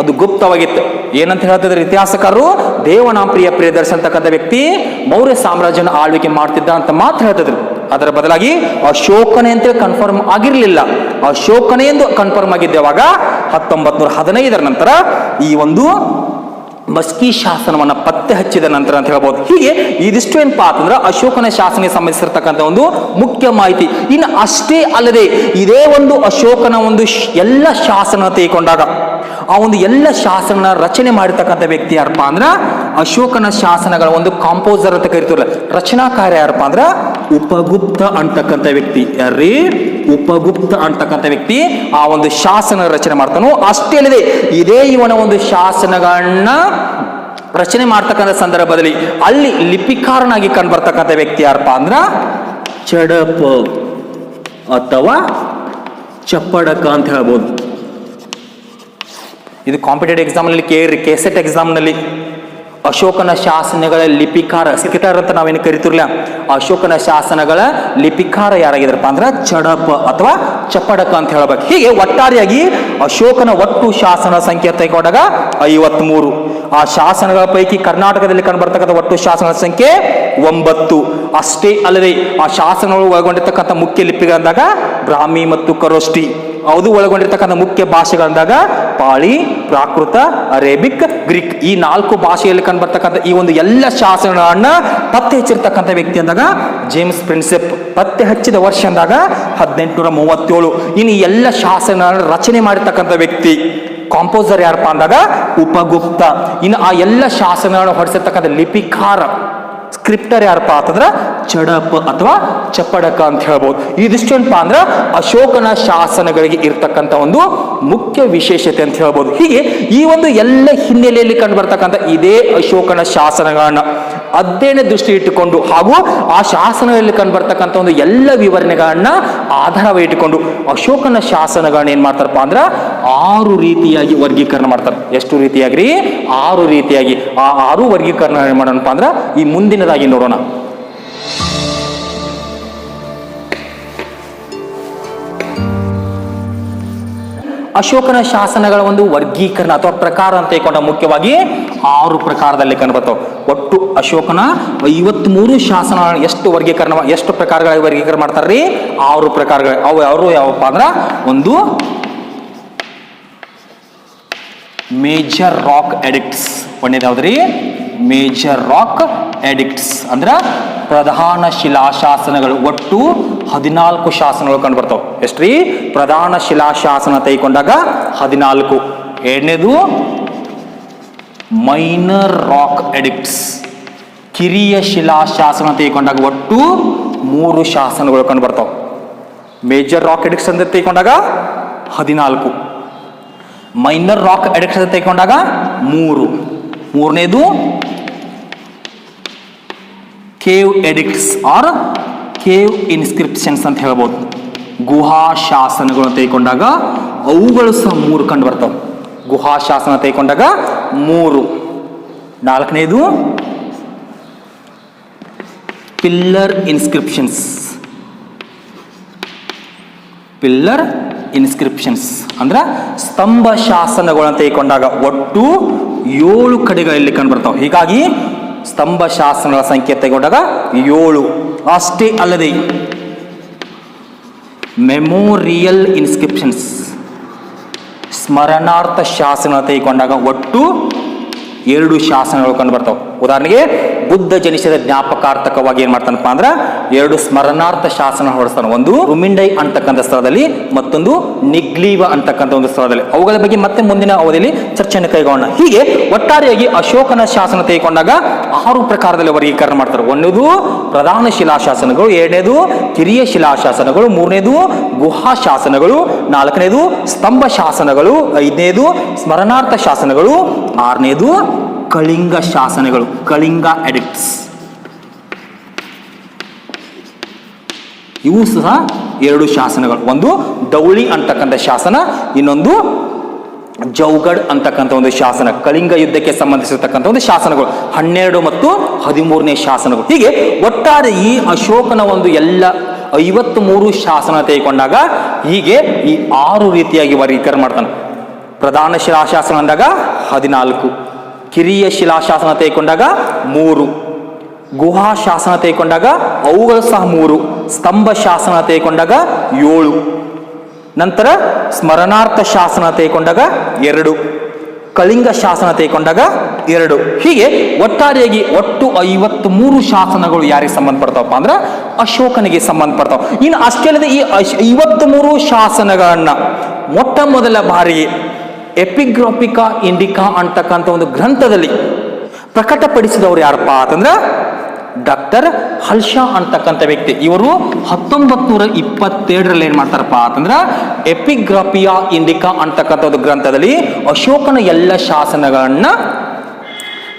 ಅದು ಗುಪ್ತವಾಗಿತ್ತು. ಏನಂತ ಹೇಳ್ತಿದ್ರು ಇತಿಹಾಸಕಾರರು? ದೇವನಾಂಪ್ರಿಯ ಪ್ರಿಯದರ್ಶಿ ಅಂತಕ್ಕಂಥ ವ್ಯಕ್ತಿ ಮೌರ್ಯ ಸಾಮ್ರಾಜ್ಯನ ಆಳ್ವಿಕೆ ಮಾಡ್ತಿದ್ದ ಅಂತ ಮಾತ್ರ ಹೇಳ್ತಿದ್ರು. ಅದರ ಬದಲಾಗಿ ಅಶೋಕನೇ ಅಂತ ಕನ್ಫರ್ಮ್ ಆಗಿರಲಿಲ್ಲ. ಅಶೋಕನೇ ಎಂದು ಕನ್ಫರ್ಮ್ ಆಗಿದ್ದೆ ಹತ್ತೊಂಬತ್ ನೂರ ಹದಿನೈದರ ನಂತರ ಈ ಒಂದು ಮಸ್ಕಿ ಶಾಸನವನ್ನ ಪತ್ತೆ ಹಚ್ಚಿದ ನಂತರ ಅಂತ ಹೇಳ್ಬೋದು. ಹೀಗೆ ಇದಿಷ್ಟು ಏನಪ್ಪಾ ಅಂತಂದ್ರೆ ಅಶೋಕನ ಶಾಸನಕ್ಕೆ ಸಂಬಂಧಿಸಿರ್ತಕ್ಕಂಥ ಒಂದು ಮುಖ್ಯ ಮಾಹಿತಿ. ಇನ್ನು ಅಷ್ಟೇ ಅಲ್ಲದೆ ಇದೇ ಒಂದು ಅಶೋಕನ ಒಂದು ಎಲ್ಲ ಶಾಸನ ತೆಗೆದುಕೊಂಡಾಗ ಆ ಒಂದು ಎಲ್ಲ ಶಾಸನ ರಚನೆ ಮಾಡಿರ್ತಕ್ಕಂಥ ವ್ಯಕ್ತಿ ಯಾರಪ್ಪ ಅಂದ್ರೆ ಅಶೋಕನ ಶಾಸನಗಳ ಒಂದು ಕಾಂಪೋಸರ್ ಅಂತ ಕರಿತೀವಲ್ಲ, ರಚನಾಕಾರ ಯಾರಪ್ಪ ಅಂದ್ರ ಉಪಗುಪ್ತ ಅಂತಕ್ಕಂಥ ವ್ಯಕ್ತಿ. ಯಾರ್ರೀ? ಉಪಗುಪ್ತ ಅಂತಕ್ಕಂಥ ವ್ಯಕ್ತಿ ಆ ಒಂದು ಶಾಸನ ರಚನೆ ಮಾಡ್ತಾನೋ ಅಷ್ಟೇ ಅಲ್ಲದೆ ಇದೇ ಇವನ ಒಂದು ಶಾಸನಗಳನ್ನ ರಚನೆ ಮಾಡ್ತಕ್ಕಂಥ ಸಂದರ್ಭದಲ್ಲಿ ಅಲ್ಲಿ ಲಿಪಿಕಾರನಾಗಿ ಕಂಡುಬರ್ತಕ್ಕಂಥ ವ್ಯಕ್ತಿ ಯಾರಪ್ಪ ಅಂದ್ರ? ಚಡಪ ಅಥವಾ ಚಪ್ಪಡಕ ಅಂತ ಹೇಳ್ಬೋದು. ಇದು ಕಾಂಪಿಟೇಟಿವ್ ಎಕ್ಸಾಮ್ನಲ್ಲಿ ಕೇರಿ ಕೆಸೆಟ್ ಎಕ್ಸಾಮ್ನಲ್ಲಿ ಅಶೋಕನ ಶಾಸನಗಳ ಲಿಪಿಕಾರ, ಸಿಕ್ಕಿತಾರ ಅಂತ ನಾವೇನು ಕರಿತಿರ್ಲ ಅಶೋಕನ ಶಾಸನಗಳ ಲಿಪಿಕಾರ ಯಾರಾಗಿದ್ರಪ್ಪ ಅಂದ್ರೆ ಚಡಪ ಅಥವಾ ಚಪ್ಪಡಕ ಅಂತ ಹೇಳ್ಬೇಕು. ಹೀಗೆ ಒಟ್ಟಾರೆಯಾಗಿ ಅಶೋಕನ ಒಟ್ಟು ಶಾಸನ ಸಂಖ್ಯೆ ತೆಗೆದುಕೊಂಡಾಗ ಐವತ್ಮೂರು. ಆ ಶಾಸನಗಳ ಪೈಕಿ ಕರ್ನಾಟಕದಲ್ಲಿ ಕಂಡುಬರ್ತಕ್ಕಂಥ ಒಟ್ಟು ಶಾಸನ ಸಂಖ್ಯೆ ಒಂಬತ್ತು. ಅಷ್ಟೇ ಅಲ್ಲದೆ ಆ ಶಾಸನಗಳು ಒಳಗೊಂಡಿರ್ತಕ್ಕಂಥ ಮುಖ್ಯ ಲಿಪಿಗಳಂದಾಗ ಬ್ರಾಹ್ಮಿ ಮತ್ತು ಕರೋಷ್ಟಿ ಅದು ಒಳಗೊಂಡಿರ್ತಕ್ಕಂಥ ಮುಖ್ಯ ಭಾಷೆಗಳಂದಾಗ ಪಾಳಿ, ಪ್ರಾಕೃತ, ಅರೇಬಿಕ್, ಗ್ರೀಕ್. ಈ ನಾಲ್ಕು ಭಾಷೆಯಲ್ಲಿ ಕಂಡುಬರ್ತಕ್ಕಂಥ ಈ ಒಂದು ಎಲ್ಲ ಶಾಸನಗಳನ್ನ ಪತ್ತೆ ಹಚ್ಚಿರ್ತಕ್ಕಂಥ ವ್ಯಕ್ತಿ ಅಂದಾಗ ಜೇಮ್ಸ್ ಪ್ರಿನ್ಸೆಪ್. ಪತ್ತೆ ಹಚ್ಚಿದ ವರ್ಷ ಅಂದಾಗ ಹದಿನೆಂಟುನೂರ ಮೂವತ್ತೇಳು ಇನ್ನು ಈ ಎಲ್ಲ ಶಾಸನಗಳನ್ನ ರಚನೆ ಮಾಡಿರ್ತಕ್ಕಂಥ ವ್ಯಕ್ತಿ ಕಾಂಪೋಸರ್ ಯಾರಪ್ಪ ಅಂದಾಗ ಉಪಗುಪ್ತ. ಇನ್ನು ಆ ಎಲ್ಲ ಶಾಸನಗಳನ್ನು ಹೊರಡಿಸಿರ್ತಕ್ಕಂಥ ಲಿಪಿಕಾರ. ಸ್ಕ್ರಿಪ್ಟರ್ ಯಾರಪ್ಪ ಅಂತಂದ್ರ ಚಡಪ ಅಥವಾ ಚಪ್ಪಡಕ ಅಂತ ಹೇಳ್ಬೋದು. ಇದಿಷ್ಟೇನಪ್ಪ ಅಂದ್ರೆ ಅಶೋಕನ ಶಾಸನಗಳಿಗೆ ಇರ್ತಕ್ಕಂಥ ಒಂದು ಮುಖ್ಯ ವಿಶೇಷತೆ ಅಂತ ಹೇಳ್ಬೋದು. ಹೀಗೆ ಈ ಒಂದು ಎಲ್ಲ ಹಿನ್ನೆಲೆಯಲ್ಲಿ ಕಂಡು ಇದೇ ಅಶೋಕನ ಶಾಸನಗಳನ್ನ ಅಧ್ಯಯನ ದೃಷ್ಟಿ ಇಟ್ಟುಕೊಂಡು ಹಾಗೂ ಆ ಶಾಸನಗಳಲ್ಲಿ ಕಂಡು ಬರ್ತಕ್ಕಂಥ ಒಂದು ಎಲ್ಲ ವಿವರಣೆಗಳನ್ನ ಆಧಾರವಾಗಿಟ್ಟುಕೊಂಡು ಅಶೋಕನ ಶಾಸನಗಳನ್ನ ಏನ್ ಮಾಡ್ತಾರಪ್ಪ ಅಂದ್ರ ಆರು ರೀತಿಯಾಗಿ ವರ್ಗೀಕರಣ ಮಾಡ್ತಾರೆ. ಎಷ್ಟು ರೀತಿಯಾಗಿ ರೀ ಆರು ರೀತಿಯಾಗಿ. ಆ ಆರು ವರ್ಗೀಕರಣ ಏನ್ ಮಾಡೋಣಪ್ಪ ಅಂದ್ರೆ ಈ ಮುಂದಿನದಾಗಿ ನೋಡೋಣ. ಅಶೋಕನ ಶಾಸನಗಳ ಒಂದು ವರ್ಗೀಕರಣ ಅಥವಾ ಪ್ರಕಾರ ಅಂತ ತಿಳ್ಕೊಂಡ ಮುಖ್ಯವಾಗಿ ಆರು ಪ್ರಕಾರದಲ್ಲಿ ಕಂಡುಬರ್ತವೆ. ಒಟ್ಟು ಅಶೋಕನ ಐವತ್ಮೂರು ಶಾಸನ ಎಷ್ಟು ವರ್ಗೀಕರಣ ಎಷ್ಟು ಪ್ರಕಾರಗಳ ವರ್ಗೀಕರಣ ಮಾಡ್ತಾರ್ರಿ? ಆರು ಪ್ರಕಾರಗಳ ಅವು ಯಾರು ಯಾವಪ್ಪ ಅಂದ್ರ ಒಂದು ಮೇಜರ್ ರಾಕ್ ಎಡಿಕ್ಟ್ಸ್ ಒಂದೇದು ಯಾವ್ದ್ರಿ ಮೇಜರ್ ರಾಕ್ ಎಡಿಕ್ಟ್ಸ್ ಅಂದ್ರೆ ಪ್ರಧಾನ ಶಿಲಾಶಾಸನಗಳು, ಒಟ್ಟು ಹದಿನಾಲ್ಕು ಶಾಸನಗಳು ಕಂಡು ಬರ್ತಾವ ಎಷ್ಟ್ರಿ? ಪ್ರಧಾನ ಶಿಲಾಶಾಸನ ತೆಗೆದುಕೊಂಡಾಗ ಹದಿನಾಲ್ಕು. ಎರಡನೇದು ಮೈನರ್ ರಾಕ್ ಎಡಿಕ್ಟ್ಸ್ ಕಿರಿಯ ಶಿಲಾಶಾಸನ ತೆಗೆದುಕೊಂಡಾಗ ಒಟ್ಟು ಮೂರು ಶಾಸನಗಳು ಕಂಡು ಬರ್ತಾವ ಮೇಜರ್ ರಾಕ್ ಎಡಿಕ್ಟ್ಸ್ ಅಂತ ತೆಗೆದುಕೊಂಡಾಗ ಹದಿನಾಲ್ಕು. ಮೈನರ್ ರಾಕ್ ಎಡಿಕ್ಟ್ಸ್ ಅಂತ ತೆಗೆದುಕೊಂಡಾಗ ಮೂರು. ಮೂರನೇದು cave edicts or cave inscriptions ಅಂತ ಹೇಳ್ಬೋದು. ಗುಹಾ ಶಾಸನಗಳನ್ನು ತೆಗೆದುಕೊಂಡಾಗ ಅವುಗಳು ಸಹ ಮೂರು ಕಂಡು ಬರ್ತಾವೆ. ಗುಹಾ ಶಾಸನ ತೆಗೆದುಕೊಂಡಾಗ ಮೂರು. ನಾಲ್ಕನೇದು ಪಿಲ್ಲರ್ ಇನ್ಸ್ಕ್ರಿಪ್ಷನ್ಸ್. Pillar inscriptions. ಅಂದ್ರೆ ಸ್ತಂಭ ಶಾಸನಗಳನ್ನು ತೆಗೆದುಕೊಂಡಾಗ ಒಟ್ಟು ಏಳು ಕಡೆಗಳಲ್ಲಿ ಕಂಡು ಬರ್ತಾವೆ. ಹೀಗಾಗಿ ಸ್ತಂಭ ಶಾಸನಗಳ ಸಂಖ್ಯೆ ತೆಗೊಂಡಾಗ ಏಳು. ಅಷ್ಟೇ ಅಲ್ಲದೆ ಮೆಮೋರಿಯಲ್ ಇನ್ಸ್ಕ್ರಿಪ್ಷನ್ಸ್ ಸ್ಮರಣಾರ್ಥ ಶಾಸನ ತೆಗೆದುಕೊಂಡಾಗ ಒಟ್ಟು ಎರಡು ಶಾಸನಗಳು ಕಂಡು ಬರ್ತಾವೆ. ಉದಾಹರಣೆಗೆ ಬುದ್ಧ ಜನಿಸಿದ ಜ್ಞಾಪಕಾರ್ಥಕವಾಗಿ ಏನ್ ಮಾಡ್ತಾನಪ್ಪ ಅಂದ್ರ ಎರಡು ಸ್ಮರಣಾರ್ಥ ಶಾಸನ ಹೊರಡಿಸ್ತಾನೆ. ಒಂದು ರುಮಿಂಡೈ ಅಂತಕ್ಕಂಥ ಸ್ಥಳದಲ್ಲಿ, ಮತ್ತೊಂದು ನಿಗ್ಲೀವ ಅಂತಕ್ಕಂಥ ಒಂದು ಸ್ಥಳದಲ್ಲಿ. ಅವುಗಳ ಬಗ್ಗೆ ಮತ್ತೆ ಮುಂದಿನ ಅವಧಿಯಲ್ಲಿ ಚರ್ಚೆಯನ್ನು ಕೈಗೊಳ್ಳೋಣ. ಹೀಗೆ ಒಟ್ಟಾರೆಯಾಗಿ ಅಶೋಕನ ಶಾಸನ ತೆಗೆದುಕೊಂಡಾಗ ಆರು ಪ್ರಕಾರದಲ್ಲಿ ವರ್ಗೀಕರಣ ಮಾಡ್ತಾರೆ. ಒಂದನೇದು ಪ್ರಧಾನ ಶಿಲಾಶಾಸನಗಳು ಎರಡನೇದು ಕಿರಿಯ ಶಿಲಾಶಾಸನಗಳು ಮೂರನೇದು ಗುಹಾ ಶಾಸನಗಳು, ನಾಲ್ಕನೇದು ಸ್ತಂಭ ಶಾಸನಗಳು, ಐದನೇದು ಸ್ಮರಣಾರ್ಥ ಶಾಸನಗಳು, ಆರನೇದು ಕಳಿಂಗ ಶಾಸನಗಳು, ಕಳಿಂಗ ಎಡಿಕ್ಟ್ಸ್ ಇವು ಸಹ ಎರಡು ಶಾಸನಗಳು. ಒಂದು ದೌಳಿ ಅಂತಕ್ಕಂಥ ಶಾಸನ, ಇನ್ನೊಂದು ಜೌಗಡ್ ಅಂತಕ್ಕಂಥ ಒಂದು ಶಾಸನ. ಕಳಿಂಗ ಯುದ್ಧಕ್ಕೆ ಸಂಬಂಧಿಸಿರ್ತಕ್ಕಂಥ ಒಂದು ಶಾಸನಗಳು. ಹನ್ನೆರಡು ಮತ್ತು ಹದಿಮೂರನೇ ಶಾಸನಗಳು. ಹೀಗೆ ಒಟ್ಟಾರೆ ಈ ಅಶೋಕನ ಒಂದು ಎಲ್ಲ ಐವತ್ತು ಮೂರು ಶಾಸನ ತೆಗೆದುಕೊಂಡಾಗ ಹೀಗೆ ಈ ಆರು ರೀತಿಯಾಗಿ ವರ್ಗೀಕರಣ ಮಾಡ್ತಾನೆ. ಪ್ರಧಾನ ಶಿಲಾಶಾಸನ ಅಂದಾಗ ಹದಿನಾಲ್ಕು. ಕಿರಿಯ ಶಿಲಾಶಾಸನ ತೆಗೆದುಕೊಂಡಾಗ ಮೂರು. ಗುಹಾ ಶಾಸನ ತೆಗೆದುಕೊಂಡಾಗ ಅವುಗಳು ಸಹ ಮೂರು. ಸ್ತಂಭ ಶಾಸನ ತೆಗೆದುಕೊಂಡಾಗ ಏಳು. ನಂತರ ಸ್ಮರಣಾರ್ಥ ಶಾಸನ ತೆಗೆದುಕೊಂಡಾಗ ಎರಡು. ಕಳಿಂಗ ಶಾಸನ ತೆಗೆದುಕೊಂಡಾಗ ಎರಡು. ಹೀಗೆ ಒಟ್ಟಾರೆಯಾಗಿ ಒಟ್ಟು ಐವತ್ತು ಮೂರು ಶಾಸನಗಳು ಯಾರಿಗೆ ಸಂಬಂಧಪಡ್ತಾವಪ್ಪ ಅಂದ್ರೆ ಅಶೋಕನಿಗೆ ಸಂಬಂಧಪಡ್ತಾವ. ಇನ್ನು ಅಷ್ಟೇ ಅಲ್ಲದೆ ಈ ಐವತ್ತು ಮೂರು ಶಾಸನಗಳನ್ನ ಮೊಟ್ಟ ಮೊದಲ ಬಾರಿಗೆ ಎಪಿಗ್ರಾಫಿಕಾ ಇಂಡಿಕಾ ಅಂತಕ್ಕಂಥ ಒಂದು ಗ್ರಂಥದಲ್ಲಿ ಪ್ರಕಟಪಡಿಸಿದವರು ಯಾರಪ್ಪ ಅಂತಂದ್ರೆ ಡಾಕ್ಟರ್ ಹಲ್ಷಾ ಅಂತಕ್ಕಂಥ ವ್ಯಕ್ತಿ. ಇವರು ಹತ್ತೊಂಬತ್ ನೂರ ಇಪ್ಪತ್ತೇಳರಲ್ಲಿ ಏನ್ ಮಾಡ್ತಾರಪ್ಪ ಅಂತಂದ್ರ ಎಪಿಗ್ರಾಫಿಯಾ ಇಂಡಿಕಾ ಅಂತಕ್ಕಂಥ ಒಂದು ಗ್ರಂಥದಲ್ಲಿ ಅಶೋಕನ ಎಲ್ಲ ಶಾಸನಗಳನ್ನ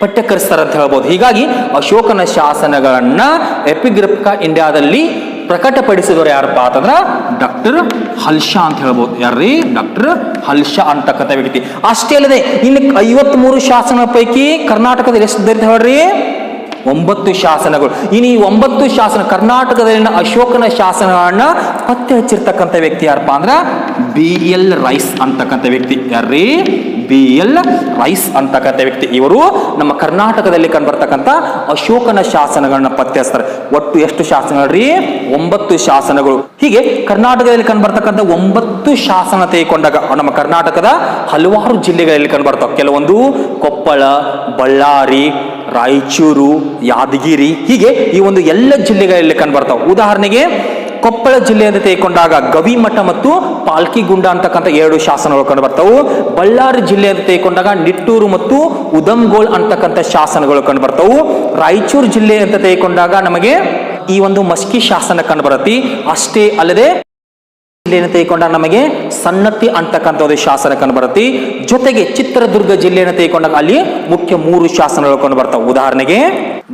ಪಠ್ಯಕರಿಸ್ತಾರೆ ಅಂತ ಹೇಳ್ಬೋದು. ಹೀಗಾಗಿ ಅಶೋಕನ ಶಾಸನಗಳನ್ನ ಎಪಿಗ್ರಫಿಕಾ ಇಂಡಿಯಾದಲ್ಲಿ ಪ್ರಕಟಪಡಿಸಿದವರು ಯಾರಪ್ಪ ಅಂತಂದ್ರ ಡಾಕ್ಟರ್ ಹಲ್ಶಾ ಅಂತ ಹೇಳ್ಬೋದು. ಯಾರ್ರಿ? ಡಾಕ್ಟರ್ ಹಲ್ಶಾ ಅಂತಕ್ಕಂಥ ವ್ಯಕ್ತಿ. ಅಷ್ಟೇ ಅಲ್ಲದೆ, ಇನ್ನು ಐವತ್ಮೂರು ಶಾಸನ ಪೈಕಿ ಕರ್ನಾಟಕದಲ್ಲಿ ಎಷ್ಟು ದರಿದ್ರೆ ಹೇಳ್ರಿ? ಒಂಬತ್ತು ಶಾಸನಗಳು. ಇನ್ನು ಈ ಒಂಬತ್ತು ಶಾಸನ ಕರ್ನಾಟಕದಲ್ಲಿನ ಅಶೋಕನ ಶಾಸನಗಳನ್ನ ಪತ್ತೆ ಹಚ್ಚಿರ್ತಕ್ಕಂಥ ವ್ಯಕ್ತಿ ಯಾರಪ್ಪ ಅಂದ್ರ ಬಿ ಎಲ್ ರೈಸ್ ಅಂತಕ್ಕಂಥ ವ್ಯಕ್ತಿ. ಯಾರ್ರೀ? ಬಿ ಎಲ್ ರೈಸ್ ಅಂತಕ್ಕಂಥ ವ್ಯಕ್ತಿ. ಇವರು ನಮ್ಮ ಕರ್ನಾಟಕದಲ್ಲಿ ಕಂಡುಬರ್ತಕ್ಕಂಥ ಅಶೋಕನ ಶಾಸನಗಳನ್ನ ಪತ್ತೆ ಹಚ್ತಾರೆ ಒಟ್ಟು ಎಷ್ಟು ಶಾಸನಗಳು ಒಂಬತ್ತು ಶಾಸನಗಳು. ಹೀಗೆ ಕರ್ನಾಟಕದಲ್ಲಿ ಕಂಡುಬರ್ತಕ್ಕಂಥ ಒಂಬತ್ತು ಶಾಸನ ತೆಗೆದುಕೊಂಡಾಗ, ನಮ್ಮ ಕರ್ನಾಟಕದ ಹಲವಾರು ಜಿಲ್ಲೆಗಳಲ್ಲಿ ಕಂಡುಬರ್ತಾವೆ. ಕೆಲವೊಂದು ಕೊಪ್ಪಳ, ಬಳ್ಳಾರಿ, ರಾಯಚೂರು, ಯಾದಗಿರಿ. ಹೀಗೆ ಈ ಒಂದು ಎಲ್ಲ ಜಿಲ್ಲೆಗಳಲ್ಲಿ ಕಂಡುಬರ್ತಾವೆ. ಉದಾಹರಣೆಗೆ ಕೊಪ್ಪಳ ಜಿಲ್ಲೆ ಅಂತ ತೆಗೆದುಕೊಂಡಾಗ ಗವಿಮಠ ಮತ್ತು ಪಾಲ್ಕಿಗುಂಡ ಅಂತಕ್ಕಂಥ ಎರಡು ಶಾಸನಗಳು ಕಂಡು ಬರ್ತವು. ಬಳ್ಳಾರಿ ಜಿಲ್ಲೆ ಅಂತ ತೆಗೆದುಕೊಂಡಾಗ ನಿಟ್ಟೂರು ಮತ್ತು ಉದಂಗೋಳ್ ಅಂತಕ್ಕಂಥ ಶಾಸನಗಳು ಕಂಡು ಬರ್ತವು. ರಾಯಚೂರು ಜಿಲ್ಲೆ ಅಂತ ತೆಗೆದುಕೊಂಡಾಗ ನಮಗೆ ಈ ಒಂದು ಮಸ್ಕಿ ಶಾಸನ ಕಂಡು ಬರುತ್ತೆ ಅಷ್ಟೇ ಅಲ್ಲದೆ ಜಿಲ್ಲೆಯನ್ನು ತೆಗೆದುಕೊಂಡಾಗ ನಮಗೆ ಸನ್ನತಿ ಅಂತಕ್ಕಂಥ ಒಂದು ಶಾಸನ ಕಂಡು ಬರುತ್ತೆ ಜೊತೆಗೆ ಚಿತ್ರದುರ್ಗ ಜಿಲ್ಲೆಯನ್ನು ತೆಗೆದುಕೊಂಡಾಗ ಅಲ್ಲಿ ಮುಖ್ಯ ಮೂರು ಶಾಸನಗಳು ಕಂಡು ಬರ್ತಾವೆ. ಉದಾಹರಣೆಗೆ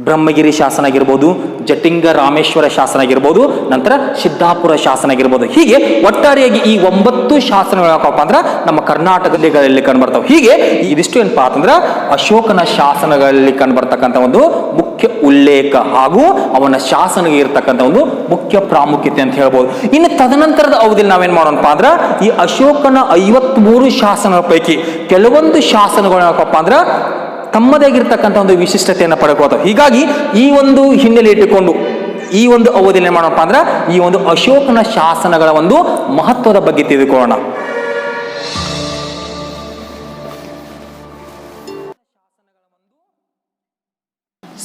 ಬ್ರಹ್ಮಗಿರಿ ಶಾಸನ ಆಗಿರ್ಬೋದು ಜಟಿಂಗ ರಾಮೇಶ್ವರ ಶಾಸನ ಆಗಿರ್ಬೋದು, ನಂತರ ಸಿದ್ದಾಪುರ ಶಾಸನ ಆಗಿರ್ಬೋದು. ಹೀಗೆ ಒಟ್ಟಾರೆಯಾಗಿ ಈ ಒಂಬತ್ತು ಶಾಸನಗಳು ಯಾಕಪ್ಪ ಅಂದ್ರೆ ನಮ್ಮ ಕರ್ನಾಟಕದಲ್ಲಿ ಕಂಡು ಬರ್ತಾವೆ ಹೀಗೆ ಇದಿಷ್ಟು ಏನಪ್ಪ ಅಂತಂದ್ರೆ ಅಶೋಕನ ಶಾಸನಗಳಲ್ಲಿ ಕಂಡು ಬರ್ತಕ್ಕಂಥ ಒಂದು ಮುಖ್ಯ ಉಲ್ಲೇಖ ಹಾಗೂ ಅವನ ಶಾಸನ ಇರತಕ್ಕಂಥ ಒಂದು ಮುಖ್ಯ ಪ್ರಾಮುಖ್ಯತೆ ಅಂತ ಹೇಳ್ಬೋದು. ಇನ್ನು ತದನಂತರದ ಅವಧಿಯಲ್ಲಿ ನಾವೇನ್ ಮಾಡೋಣಪ್ಪ ಅಂದ್ರೆ ಈ ಅಶೋಕನ ಐವತ್ಮೂರು ಶಾಸನಗಳ ಪೈಕಿ ಕೆಲವೊಂದು ಶಾಸನಗಳು ಯಾಕಪ್ಪ ಅಂದ್ರೆ ತಮ್ಮದೇ ಆಗಿರ್ತಕ್ಕಂಥ ಒಂದು ವಿಶಿಷ್ಟತೆಯನ್ನು ಪಡ್ಕೋತಾವೆ ಹೀಗಾಗಿ ಈ ಒಂದು ಹಿನ್ನೆಲೆ ಇಟ್ಟುಕೊಂಡು ಈ ಒಂದು ಅವಧಿಯಲ್ಲಿ ಮಾಡೋಪ್ಪ ಅಂದ್ರೆ ಈ ಒಂದು ಅಶೋಕನ ಶಾಸನಗಳ ಒಂದು ಮಹತ್ವದ ಬಗ್ಗೆ ತಿಳಿದುಕೊಳ್ಳೋಣ.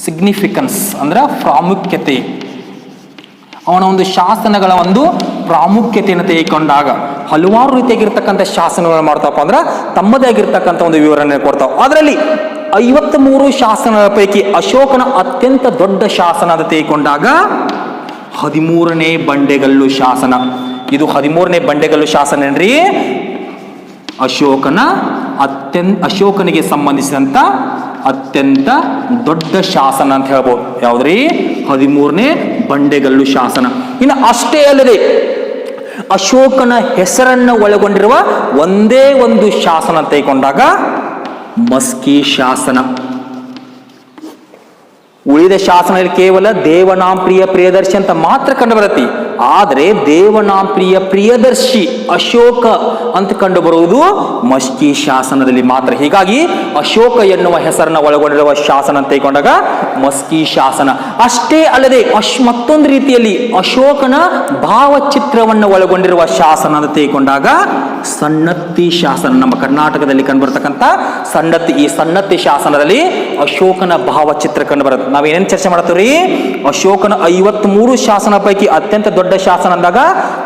ಸಿಗ್ನಿಫಿಕೆನ್ಸ್ ಅಂದ್ರೆ ಪ್ರಾಮುಖ್ಯತೆ. ಅವನ ಒಂದು ಶಾಸನಗಳ ಒಂದು ಪ್ರಾಮುಖ್ಯತೆಯನ್ನು ತೆಗೆದುಕೊಂಡಾಗ ಹಲವಾರು ರೀತಿಯಾಗಿರ್ತಕ್ಕಂಥ ಶಾಸನಗಳು ಮಾಡ್ತಾವಪ್ಪ ಅಂದ್ರೆ ತಮ್ಮದೇ ಆಗಿರ್ತಕ್ಕಂಥ ಒಂದು ವಿವರಣೆ ಕೊಡ್ತಾವ. ಅದರಲ್ಲಿ ಐವತ್ತ್ ಮೂರು ಶಾಸನಗಳ ಪೈಕಿ ಅಶೋಕನ ಅತ್ಯಂತ ದೊಡ್ಡ ಶಾಸನ ಅಂತ ತೆಗೆದುಕೊಂಡಾಗ ಹದಿಮೂರನೇ ಬಂಡೆಗಲ್ಲು ಶಾಸನ. ಇದು ಹದಿಮೂರನೇ ಬಂಡೆಗಲ್ಲು ಶಾಸನ ಏನ್ರಿ? ಅಶೋಕನ ಅತ್ಯಂತ, ಅಶೋಕನಿಗೆ ಸಂಬಂಧಿಸಿದಂತ ಅತ್ಯಂತ ದೊಡ್ಡ ಶಾಸನ ಅಂತ ಹೇಳ್ಬೋದು. ಯಾವ್ದ್ರಿ? ಹದಿಮೂರನೇ ಬಂಡೆಗಲ್ಲು ಶಾಸನ. ಇನ್ನು ಅಷ್ಟೇ ಅಲ್ಲದೆ ಅಶೋಕನ ಹೆಸರನ್ನ ಒಳಗೊಂಡಿರುವ ಒಂದೇ ಒಂದು ಶಾಸನ ತೆಗೆದುಕೊಂಡಾಗ ಮಸ್ಕಿ ಶಾಸನ. ಉಳಿದ ಶಾಸನದಲ್ಲಿ ಕೇವಲ ದೇವನಾಂ ಪ್ರಿಯ ಪ್ರಿಯದರ್ಶಿ ಅಂತ ಮಾತ್ರ ಕಂಡು ಬರುತ್ತೆ. ಆದರೆ ದೇವನಾಂಪ್ರಿಯ ಪ್ರಿಯದರ್ಶಿ ಅಶೋಕ ಅಂತ ಕಂಡು ಬರುವುದು ಮಸ್ಕಿ ಶಾಸನದಲ್ಲಿ ಮಾತ್ರ. ಹೀಗಾಗಿ ಅಶೋಕ ಎನ್ನುವ ಹೆಸರನ್ನ ಒಳಗೊಂಡಿರುವ ಶಾಸನ ಅಂತ ಮಸ್ಕಿ ಶಾಸನ. ಅಷ್ಟೇ ಅಲ್ಲದೆ ಅಶ್ ಮತ್ತೊಂದು ರೀತಿಯಲ್ಲಿ ಅಶೋಕನ ಭಾವಚಿತ್ರವನ್ನು ಒಳಗೊಂಡಿರುವ ಶಾಸನ ಅಂತ ತೆಗೆದುಕೊಂಡಾಗ ಸನ್ನತ್ತಿ ಶಾಸನ. ನಮ್ಮ ಕರ್ನಾಟಕದಲ್ಲಿ ಕಂಡುಬರ್ತಕ್ಕಂಥ ಸಣ್ಣತ್ತಿ ಈ ಸಣ್ಣತ್ತಿ ಶಾಸನದಲ್ಲಿ ಅಶೋಕನ ಭಾವಚಿತ್ರ ಕಂಡು ಬರುತ್ತೆ ನಾವೇನೇನು ಚರ್ಚೆ ಮಾಡ್ತೀವ್ರಿ? ಅಶೋಕನ ಐವತ್ಮೂರು ಶಾಸನ ಪೈಕಿ ಅತ್ಯಂತ ದೊಡ್ಡ ಶಾಸನ ಅಂದಾಗ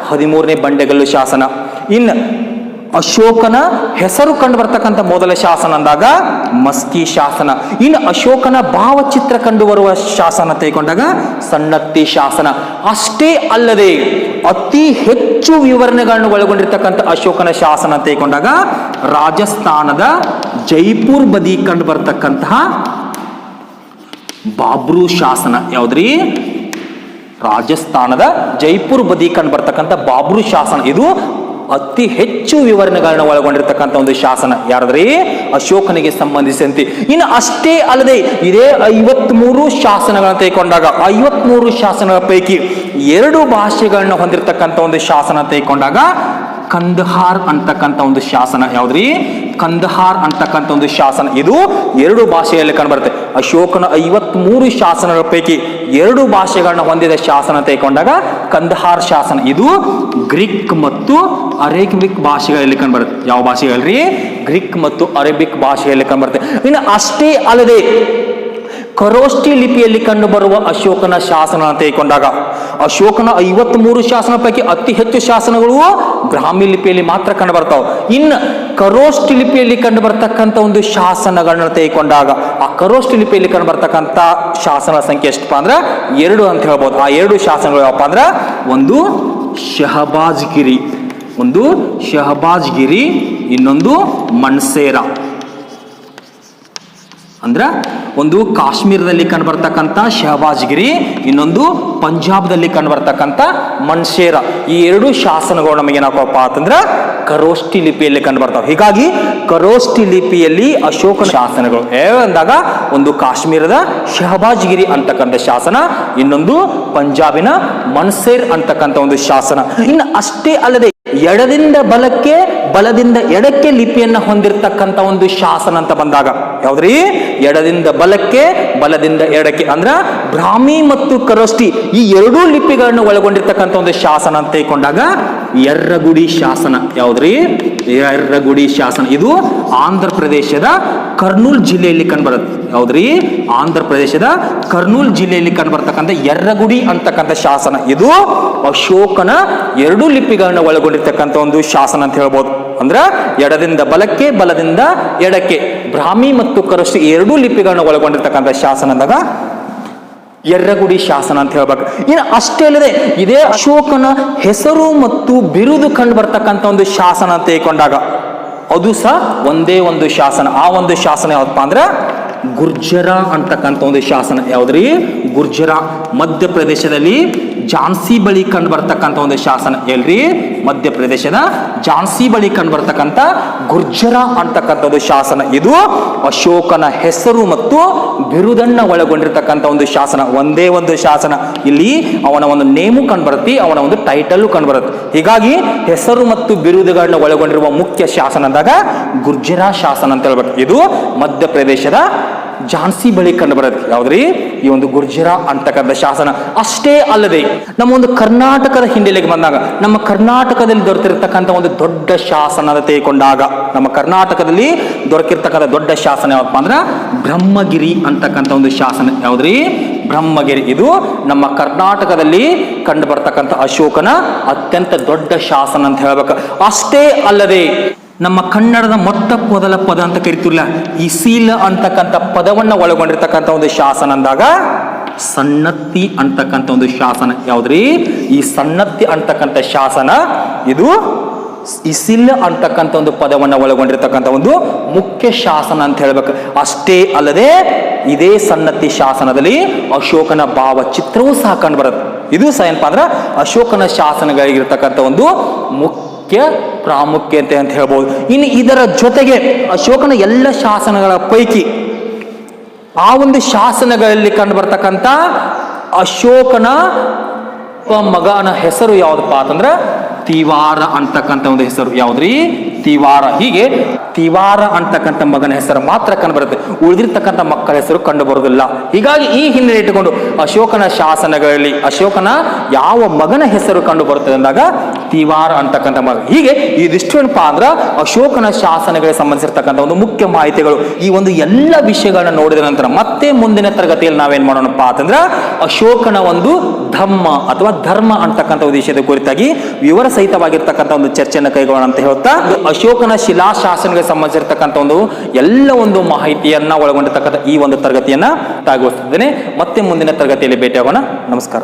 ಹದಿಮೂರನೇ ಬಂಡೆಗಲ್ಲು ಶಾಸನ. ಇನ್ ಅಶೋಕನ ಹೆಸರು ಕಂಡು ಬರ್ತಕ್ಕಂಥ ಮೊದಲ ಶಾಸನ ಅಂದಾಗ ಮಸ್ಕಿ ಶಾಸನ. ಇನ್ನು ಅಶೋಕನ ಭಾವಚಿತ್ರ ಕಂಡು ಬರುವ ಶಾಸನ ತೆಗೆದುಕೊಂಡಾಗ ಸಣ್ಣತ್ತಿ ಶಾಸನ. ಅಷ್ಟೇ ಅಲ್ಲದೆ ಅತಿ ಹೆಚ್ಚು ವಿವರಣೆಗಳನ್ನು ಒಳಗೊಂಡಿರ್ತಕ್ಕಂಥ ಅಶೋಕನ ಶಾಸನ ತೆಗೆದುಕೊಂಡಾಗ ರಾಜಸ್ಥಾನದ ಜೈಪುರ್ ಬದಿ ಕಂಡು ಬರ್ತಕ್ಕಂತಹ ಬಾಬ್ರು ಶಾಸನ. ಯಾವ್ದ್ರಿ? ರಾಜಸ್ಥಾನದ ಜೈಪುರ್ ಬದಿ ಕಂಡು ಬರ್ತಕ್ಕಂಥ ಬಾಬ್ರು ಶಾಸನ. ಇದು ಅತಿ ಹೆಚ್ಚು ವಿವರಣೆಗಳನ್ನ ಒಳಗೊಂಡಿರ್ತಕ್ಕಂಥ ಒಂದು ಶಾಸನ. ಯಾರಾದ್ರೆ? ಅಶೋಕನಿಗೆ ಸಂಬಂಧಿಸಿದಂತೆ. ಇನ್ನು ಅಷ್ಟೇ ಅಲ್ಲದೆ ಇದೇ ಐವತ್ಮೂರು ಶಾಸನಗಳನ್ನ ತೆಗೆದುಕೊಂಡಾಗ, ಐವತ್ಮೂರು ಶಾಸನಗಳ ಪೈಕಿ ಎರಡು ಭಾಷೆಗಳನ್ನ ಹೊಂದಿರತಕ್ಕಂಥ ಒಂದು ಶಾಸನ ತೆಗೆದುಕೊಂಡಾಗ ಕಂದಹಾರ್ ಅಂತಕ್ಕಂಥ ಒಂದು ಶಾಸನ. ಯಾವ್ದ್ರಿ? ಕಂದಹಾರ್ ಅಂತಕ್ಕಂಥ ಒಂದು ಶಾಸನ. ಇದು ಎರಡು ಭಾಷೆಯಲ್ಲಿ ಕಂಡುಬರುತ್ತೆ. ಅಶೋಕನ ಐವತ್ಮೂರು ಶಾಸನಗಳ ಪೈಕಿ ಎರಡು ಭಾಷೆಗಳನ್ನ ಹೊಂದಿದ ಶಾಸನ ತೆಗೆಕೊಂಡಾಗ ಕಂದಹಾರ್ ಶಾಸನ. ಇದು ಗ್ರೀಕ್ ಮತ್ತು ಅರೇಬಿಕ್ ಭಾಷೆಗಳಲ್ಲಿ ಕಂಡುಬರುತ್ತೆ ಯಾವ ಭಾಷೆಗಳಲ್ಲಿ ಗ್ರೀಕ್ ಮತ್ತು ಅರೇಬಿಕ್ ಭಾಷೆಯಲ್ಲಿ ಕಂಡುಬರುತ್ತೆ ಇನ್ನು ಅಷ್ಟೇ ಅಲ್ಲದೆ ಕರೋಷ್ಠಿ ಲಿಪಿಯಲ್ಲಿ ಕಂಡುಬರುವ ಅಶೋಕನ ಶಾಸನ ತೆಗೆಕೊಂಡಾಗ ಅಶೋಕನ ಐವತ್ಮೂರು ಶಾಸನ ಪೈಕಿ ಅತಿ ಹೆಚ್ಚು ಶಾಸನಗಳು ಬ್ರಾಹ್ಮಿ ಲಿಪಿಯಲ್ಲಿ ಮಾತ್ರ ಕಂಡು ಬರ್ತಾವ. ಇನ್ನು ಖರೋಷ್ಠಿ ಲಿಪಿಯಲ್ಲಿ ಕಂಡು ಬರ್ತಕ್ಕಂಥ ಒಂದು ಶಾಸನಗಳನ್ನ ತೆಗೆದುಕೊಂಡಾಗ ಆ ಖರೋಷ್ಠಿ ಲಿಪಿಯಲ್ಲಿ ಕಂಡು ಬರ್ತಕ್ಕಂಥ ಶಾಸನ ಸಂಖ್ಯೆ ಎಷ್ಟಪ್ಪ ಅಂದ್ರೆ ಎರಡು ಅಂತ ಹೇಳ್ಬೋದು. ಆ ಎರಡು ಶಾಸನಗಳು ಯಾವಪ್ಪ ಅಂದ್ರೆ ಒಂದು ಶಹಬಾಜ್ಗಿರಿ ಒಂದು ಶಹಬಾಜ್ಗಿರಿ, ಇನ್ನೊಂದು ಮಣ್ಸೇರ. ಅಂದ್ರ ಒಂದು ಕಾಶ್ಮೀರದಲ್ಲಿ ಕಂಡುಬರ್ತಕ್ಕಂಥ ಶಹಬಾಜ್ಗಿರಿ, ಇನ್ನೊಂದು ಪಂಜಾಬ್ದಲ್ಲಿ ಕಂಡುಬರ್ತಕ್ಕಂಥ ಮನ್ಷೇರ. ಈ ಎರಡು ಶಾಸನಗಳು ನಮಗೆ ಏನಾಗಪ್ಪ ಅಂತಂದ್ರೆ ಕರೋಷ್ಟಿ ಲಿಪಿಯಲ್ಲಿ ಕಂಡು ಬರ್ತಾವೆ ಹೀಗಾಗಿ ಕರೋಷ್ಠಿ ಲಿಪಿಯಲ್ಲಿ ಅಶೋಕನ ಶಾಸನಗಳು. ಅಂದಾಗ ಒಂದು ಕಾಶ್ಮೀರದ ಶಹಬಾಜ್ಗಿರಿ ಅಂತಕ್ಕಂಥ ಶಾಸನ, ಇನ್ನೊಂದು ಪಂಜಾಬಿನ ಮನ್ಸೇರ್ ಅಂತಕ್ಕಂಥ ಒಂದು ಶಾಸನ. ಇನ್ನು ಅಷ್ಟೇ ಅಲ್ಲದೆ ಎಡದಿಂದ ಬಲಕ್ಕೆ, ಬಲದಿಂದ ಎಡಕ್ಕೆ ಲಿಪಿಯನ್ನ ಹೊಂದಿರತಕ್ಕಂತ ಒಂದು ಶಾಸನ ಅಂತ ಬಂದಾಗ, ಯಾವ್ದ್ರಿ? ಎಡದಿಂದ ಬಲಕ್ಕೆ, ಬಲದಿಂದ ಎಡಕ್ಕೆ. ಅಂದ್ರ ಬ್ರಾಹ್ಮಿ ಮತ್ತು ಕರೋಷ್ಟಿ ಈ ಎರಡೂ ಲಿಪಿಗಳನ್ನು ಒಳಗೊಂಡಿರ್ತಕ್ಕಂಥ ಒಂದು ಶಾಸನ ಅಂತ ತೆಗೆದುಕೊಂಡಾಗ ಎರ್ರಗುಡಿ ಶಾಸನ. ಯಾವ್ದ್ರಿ? ಎರ್ರಗುಡಿ ಶಾಸನ. ಇದು ಆಂಧ್ರ ಪ್ರದೇಶದ ಕರ್ನೂಲ್ ಜಿಲ್ಲೆಯಲ್ಲಿ ಕಂಡುಬರುತ್ತೆ. ಯಾವ್ದ್ರಿ? ಆಂಧ್ರ ಪ್ರದೇಶದ ಕರ್ನೂಲ್ ಜಿಲ್ಲೆಯಲ್ಲಿ ಕಂಡುಬರ್ತಕ್ಕಂಥ ಎರ್ರಗುಡಿ ಅಂತಕ್ಕಂಥ ಶಾಸನ. ಇದು ಅಶೋಕನ ಎರಡು ಲಿಪಿಗಳನ್ನ ಒಳಗೊಂಡಿರ್ತಕ್ಕಂಥ ಒಂದು ಶಾಸನ ಅಂತ ಹೇಳ್ಬೋದು. ಅಂದ್ರ ಎಡದಿಂದ ಬಲಕ್ಕೆ, ಬಲದಿಂದ ಎಡಕ್ಕೆ. ಬ್ರಾಹ್ಮಿ ಮತ್ತು ಕರಸ್ತಿ ಎರಡೂ ಲಿಪಿಗಳನ್ನ ಒಳಗೊಂಡಿರ್ತಕ್ಕಂಥ ಶಾಸನ ಎರ್ರಗುಡಿ ಶಾಸನ ಅಂತ ಹೇಳ್ಬೇಕು. ಇನ್ನು ಅಷ್ಟೇ ಅಲ್ಲದೆ ಇದೇ ಅಶೋಕನ ಹೆಸರು ಮತ್ತು ಬಿರುದು ಕಂಡು ಬರ್ತಕ್ಕಂಥ ಒಂದು ಶಾಸನ ಅಂತ ಅದು ಸಹ ಒಂದೇ ಒಂದು ಶಾಸನ. ಆ ಒಂದು ಶಾಸನ ಯಾವಪ್ಪ ಅಂದ್ರೆ ಗುರ್ಜರ ಅಂತಕ್ಕಂಥ ಒಂದು ಶಾಸನ. ಯಾವ್ದ್ರಿ? ಗುರ್ಜರ ಮಧ್ಯಪ್ರದೇಶದಲ್ಲಿ ಝಾನ್ಸಿ ಬಳಿ ಕಂಡು ಬರ್ತಕ್ಕಂಥ ಒಂದು ಶಾಸನ ಎಲ್ರಿ ಮಧ್ಯಪ್ರದೇಶದ ಝಾನ್ಸಿ ಬಳಿ ಕಂಡು ಬರ್ತಕ್ಕಂಥ ಗುರ್ಜರ ಅಂತಕ್ಕಂಥ ಒಂದು ಶಾಸನ ಇದು. ಅಶೋಕನ ಹೆಸರು ಮತ್ತು ಬಿರುದನ್ನ ಒಳಗೊಂಡಿರ್ತಕ್ಕಂಥ ಒಂದು ಶಾಸನ. ಒಂದೇ ಒಂದು ಶಾಸನ. ಇಲ್ಲಿ ಅವನ ಒಂದು ನೇಮು ಕಂಡುಬರುತ್ತೆ, ಅವನ ಒಂದು ಟೈಟಲ್ ಕಂಡುಬರುತ್ತೆ. ಹೀಗಾಗಿ ಹೆಸರು ಮತ್ತು ಬಿರುದುಗಳನ್ನ ಒಳಗೊಂಡಿರುವ ಮುಖ್ಯ ಶಾಸನ ಅಂದಾಗ ಗುರ್ಜರ ಶಾಸನ ಅಂತ ಹೇಳ್ಬೇಕು. ಇದು ಮಧ್ಯಪ್ರದೇಶದ ಝಾನ್ಸಿ ಬಳಿ ಕಂಡು ಬರುತ್ತೆ ಯಾವ್ದ್ರಿ? ಈ ಒಂದು ಗುರ್ಜರ ಅಂತಕ್ಕಂಥ ಶಾಸನ ಅಷ್ಟೇ ಅಲ್ಲದೆ ನಮ್ಮ ಒಂದು ಕರ್ನಾಟಕದ ಹಿನ್ನೆಲೆಗೆ ಬಂದಾಗ ನಮ್ಮ ಕರ್ನಾಟಕದಲ್ಲಿ ದೊರೆತಿರ್ತಕ್ಕಂಥ ಒಂದು ದೊಡ್ಡ ಶಾಸನ ತೆಗೆದುಕೊಂಡಾಗ ನಮ್ಮ ಕರ್ನಾಟಕದಲ್ಲಿ ದೊರಕಿರ್ತಕ್ಕಂಥ ದೊಡ್ಡ ಶಾಸನ ಯಾವಪ್ಪ ಅಂದ್ರೆ ಬ್ರಹ್ಮಗಿರಿ ಅಂತಕ್ಕಂಥ ಒಂದು ಶಾಸನ. ಯಾವ್ದ್ರಿ? ಬ್ರಹ್ಮಗಿರಿ. ಇದು ನಮ್ಮ ಕರ್ನಾಟಕದಲ್ಲಿ ಕಂಡು ಬರ್ತಕ್ಕಂಥ ಅಶೋಕನ ಅತ್ಯಂತ ದೊಡ್ಡ ಶಾಸನ ಅಂತ ಹೇಳ್ಬೇಕು. ಅಷ್ಟೇ ಅಲ್ಲದೆ ನಮ್ಮ ಕನ್ನಡದ ಮೊತ್ತ ಮೊದಲ ಪದ ಅಂತ ಕರಿತಿಲ್ಲ ಇಸೀಲ ಅಂತಕ್ಕಂಥ ಪದವನ್ನ ಒಳಗೊಂಡಿರ್ತಕ್ಕಂಥ ಒಂದು ಶಾಸನ ಅಂದಾಗ ಸಣ್ಣತ್ತಿ ಅಂತಕ್ಕಂಥ ಒಂದು ಶಾಸನ. ಯಾವ್ದ್ರಿ? ಈ ಸಣ್ಣತ್ತಿ ಅಂತಕ್ಕಂಥ ಶಾಸನ, ಇದು ಇಸಿಲ್ ಅಂತಕ್ಕಂಥ ಒಂದು ಪದವನ್ನು ಒಳಗೊಂಡಿರ್ತಕ್ಕಂಥ ಒಂದು ಮುಖ್ಯ ಶಾಸನ ಅಂತ ಹೇಳ್ಬೇಕು. ಅಷ್ಟೇ ಅಲ್ಲದೆ ಇದೇ ಸನ್ನತಿ ಶಾಸನದಲ್ಲಿ ಅಶೋಕನ ಭಾವಚಿತ್ರವೂ ಸಹ ಕಂಡು ಬರುತ್ತೆ. ಇದು ಸಹ ಏನಪ್ಪ ಅಂದ್ರೆ ಅಶೋಕನ ಶಾಸನಗಳಿಗಿರ್ತಕ್ಕಂಥ ಒಂದು ಮುಖ್ಯ ಪ್ರಾಮುಖ್ಯತೆ ಅಂತ ಹೇಳ್ಬೋದು. ಇನ್ನು ಇದರ ಜೊತೆಗೆ ಅಶೋಕನ ಎಲ್ಲ ಶಾಸನಗಳ ಪೈಕಿ ಆ ಒಂದು ಶಾಸನಗಳಲ್ಲಿ ಕಂಡು ಬರ್ತಕ್ಕಂಥ ಅಶೋಕನ ಮಗನ ಹೆಸರು ಯಾವುದಪ್ಪ ಅಂತಂದ್ರೆ ತಿವಾರ ಅಂತಕ್ಕಂಥ ಒಂದು ಹೆಸರು. ಯಾವ್ದ್ರಿ? ತಿವಾರ. ಹೀಗೆ ತಿವಾರ ಅಂತಕ್ಕಂಥ ಮಗನ ಹೆಸರು ಮಾತ್ರ ಕಂಡು ಬರುತ್ತೆ ಉಳಿದಿರ್ತಕ್ಕಂಥ ಮಕ್ಕಳ ಹೆಸರು ಕಂಡು ಬರುವುದಿಲ್ಲ ಹೀಗಾಗಿ ಈ ಹಿನ್ನೆಲೆ ಇಟ್ಟುಕೊಂಡು ಅಶೋಕನ ಶಾಸನಗಳಲ್ಲಿ, ಅಶೋಕನ ಯಾವ ಮಗನ ಹೆಸರು ಕಂಡು ಬರುತ್ತದೆ ಅಂದಾಗ ತಿವಾರ ಅಂತಕ್ಕಂಥ ಮಗ. ಹೀಗೆ ಇದಿಷ್ಟು ಏನಪ್ಪಾ ಅಂದ್ರ ಅಶೋಕನ ಶಾಸನಗಳಿಗೆ ಸಂಬಂಧಿಸಿರ್ತಕ್ಕಂಥ ಒಂದು ಮುಖ್ಯ ಮಾಹಿತಿಗಳು. ಈ ಒಂದು ಎಲ್ಲ ವಿಷಯಗಳನ್ನ ನೋಡಿದ ನಂತರ ಮತ್ತೆ ಮುಂದಿನ ತರಗತಿಯಲ್ಲಿ ನಾವೇನ್ ಮಾಡೋಣಪ್ಪ ಅಂತಂದ್ರ ಅಶೋಕನ ಒಂದು ಧಮ್ಮ ಅಥವಾ ಧರ್ಮ ಅಂತಕ್ಕಂಥ ಉದ್ದೇಶದ ಕುರಿತಾಗಿ ವಿವರ ಸಹಿತವಾಗಿರ್ತಕ್ಕಂಥ ಒಂದು ಚರ್ಚೆಯನ್ನು ಕೈಗೊಳ್ಳೋಣ ಅಂತ ಹೇಳ್ತಾ ಅಶೋಕನ ಶಿಲಾಶಾಸನಗಳಿಗೆ ಸಂಬಂಧಿಸಿರ್ತಕ್ಕಂಥ ಒಂದು ಎಲ್ಲ ಒಂದು ಮಾಹಿತಿಯನ್ನ ಒಳಗೊಂಡಿರ್ತಕ್ಕಂಥ ಈ ಒಂದು ತರಗತಿಯನ್ನ ತಾಗೋಸ್ತಿದ್ದೇನೆ ಮತ್ತೆ ಮುಂದಿನ ತರಗತಿಯಲ್ಲಿ ಭೇಟಿಯಾಗೋಣ. ನಮಸ್ಕಾರ.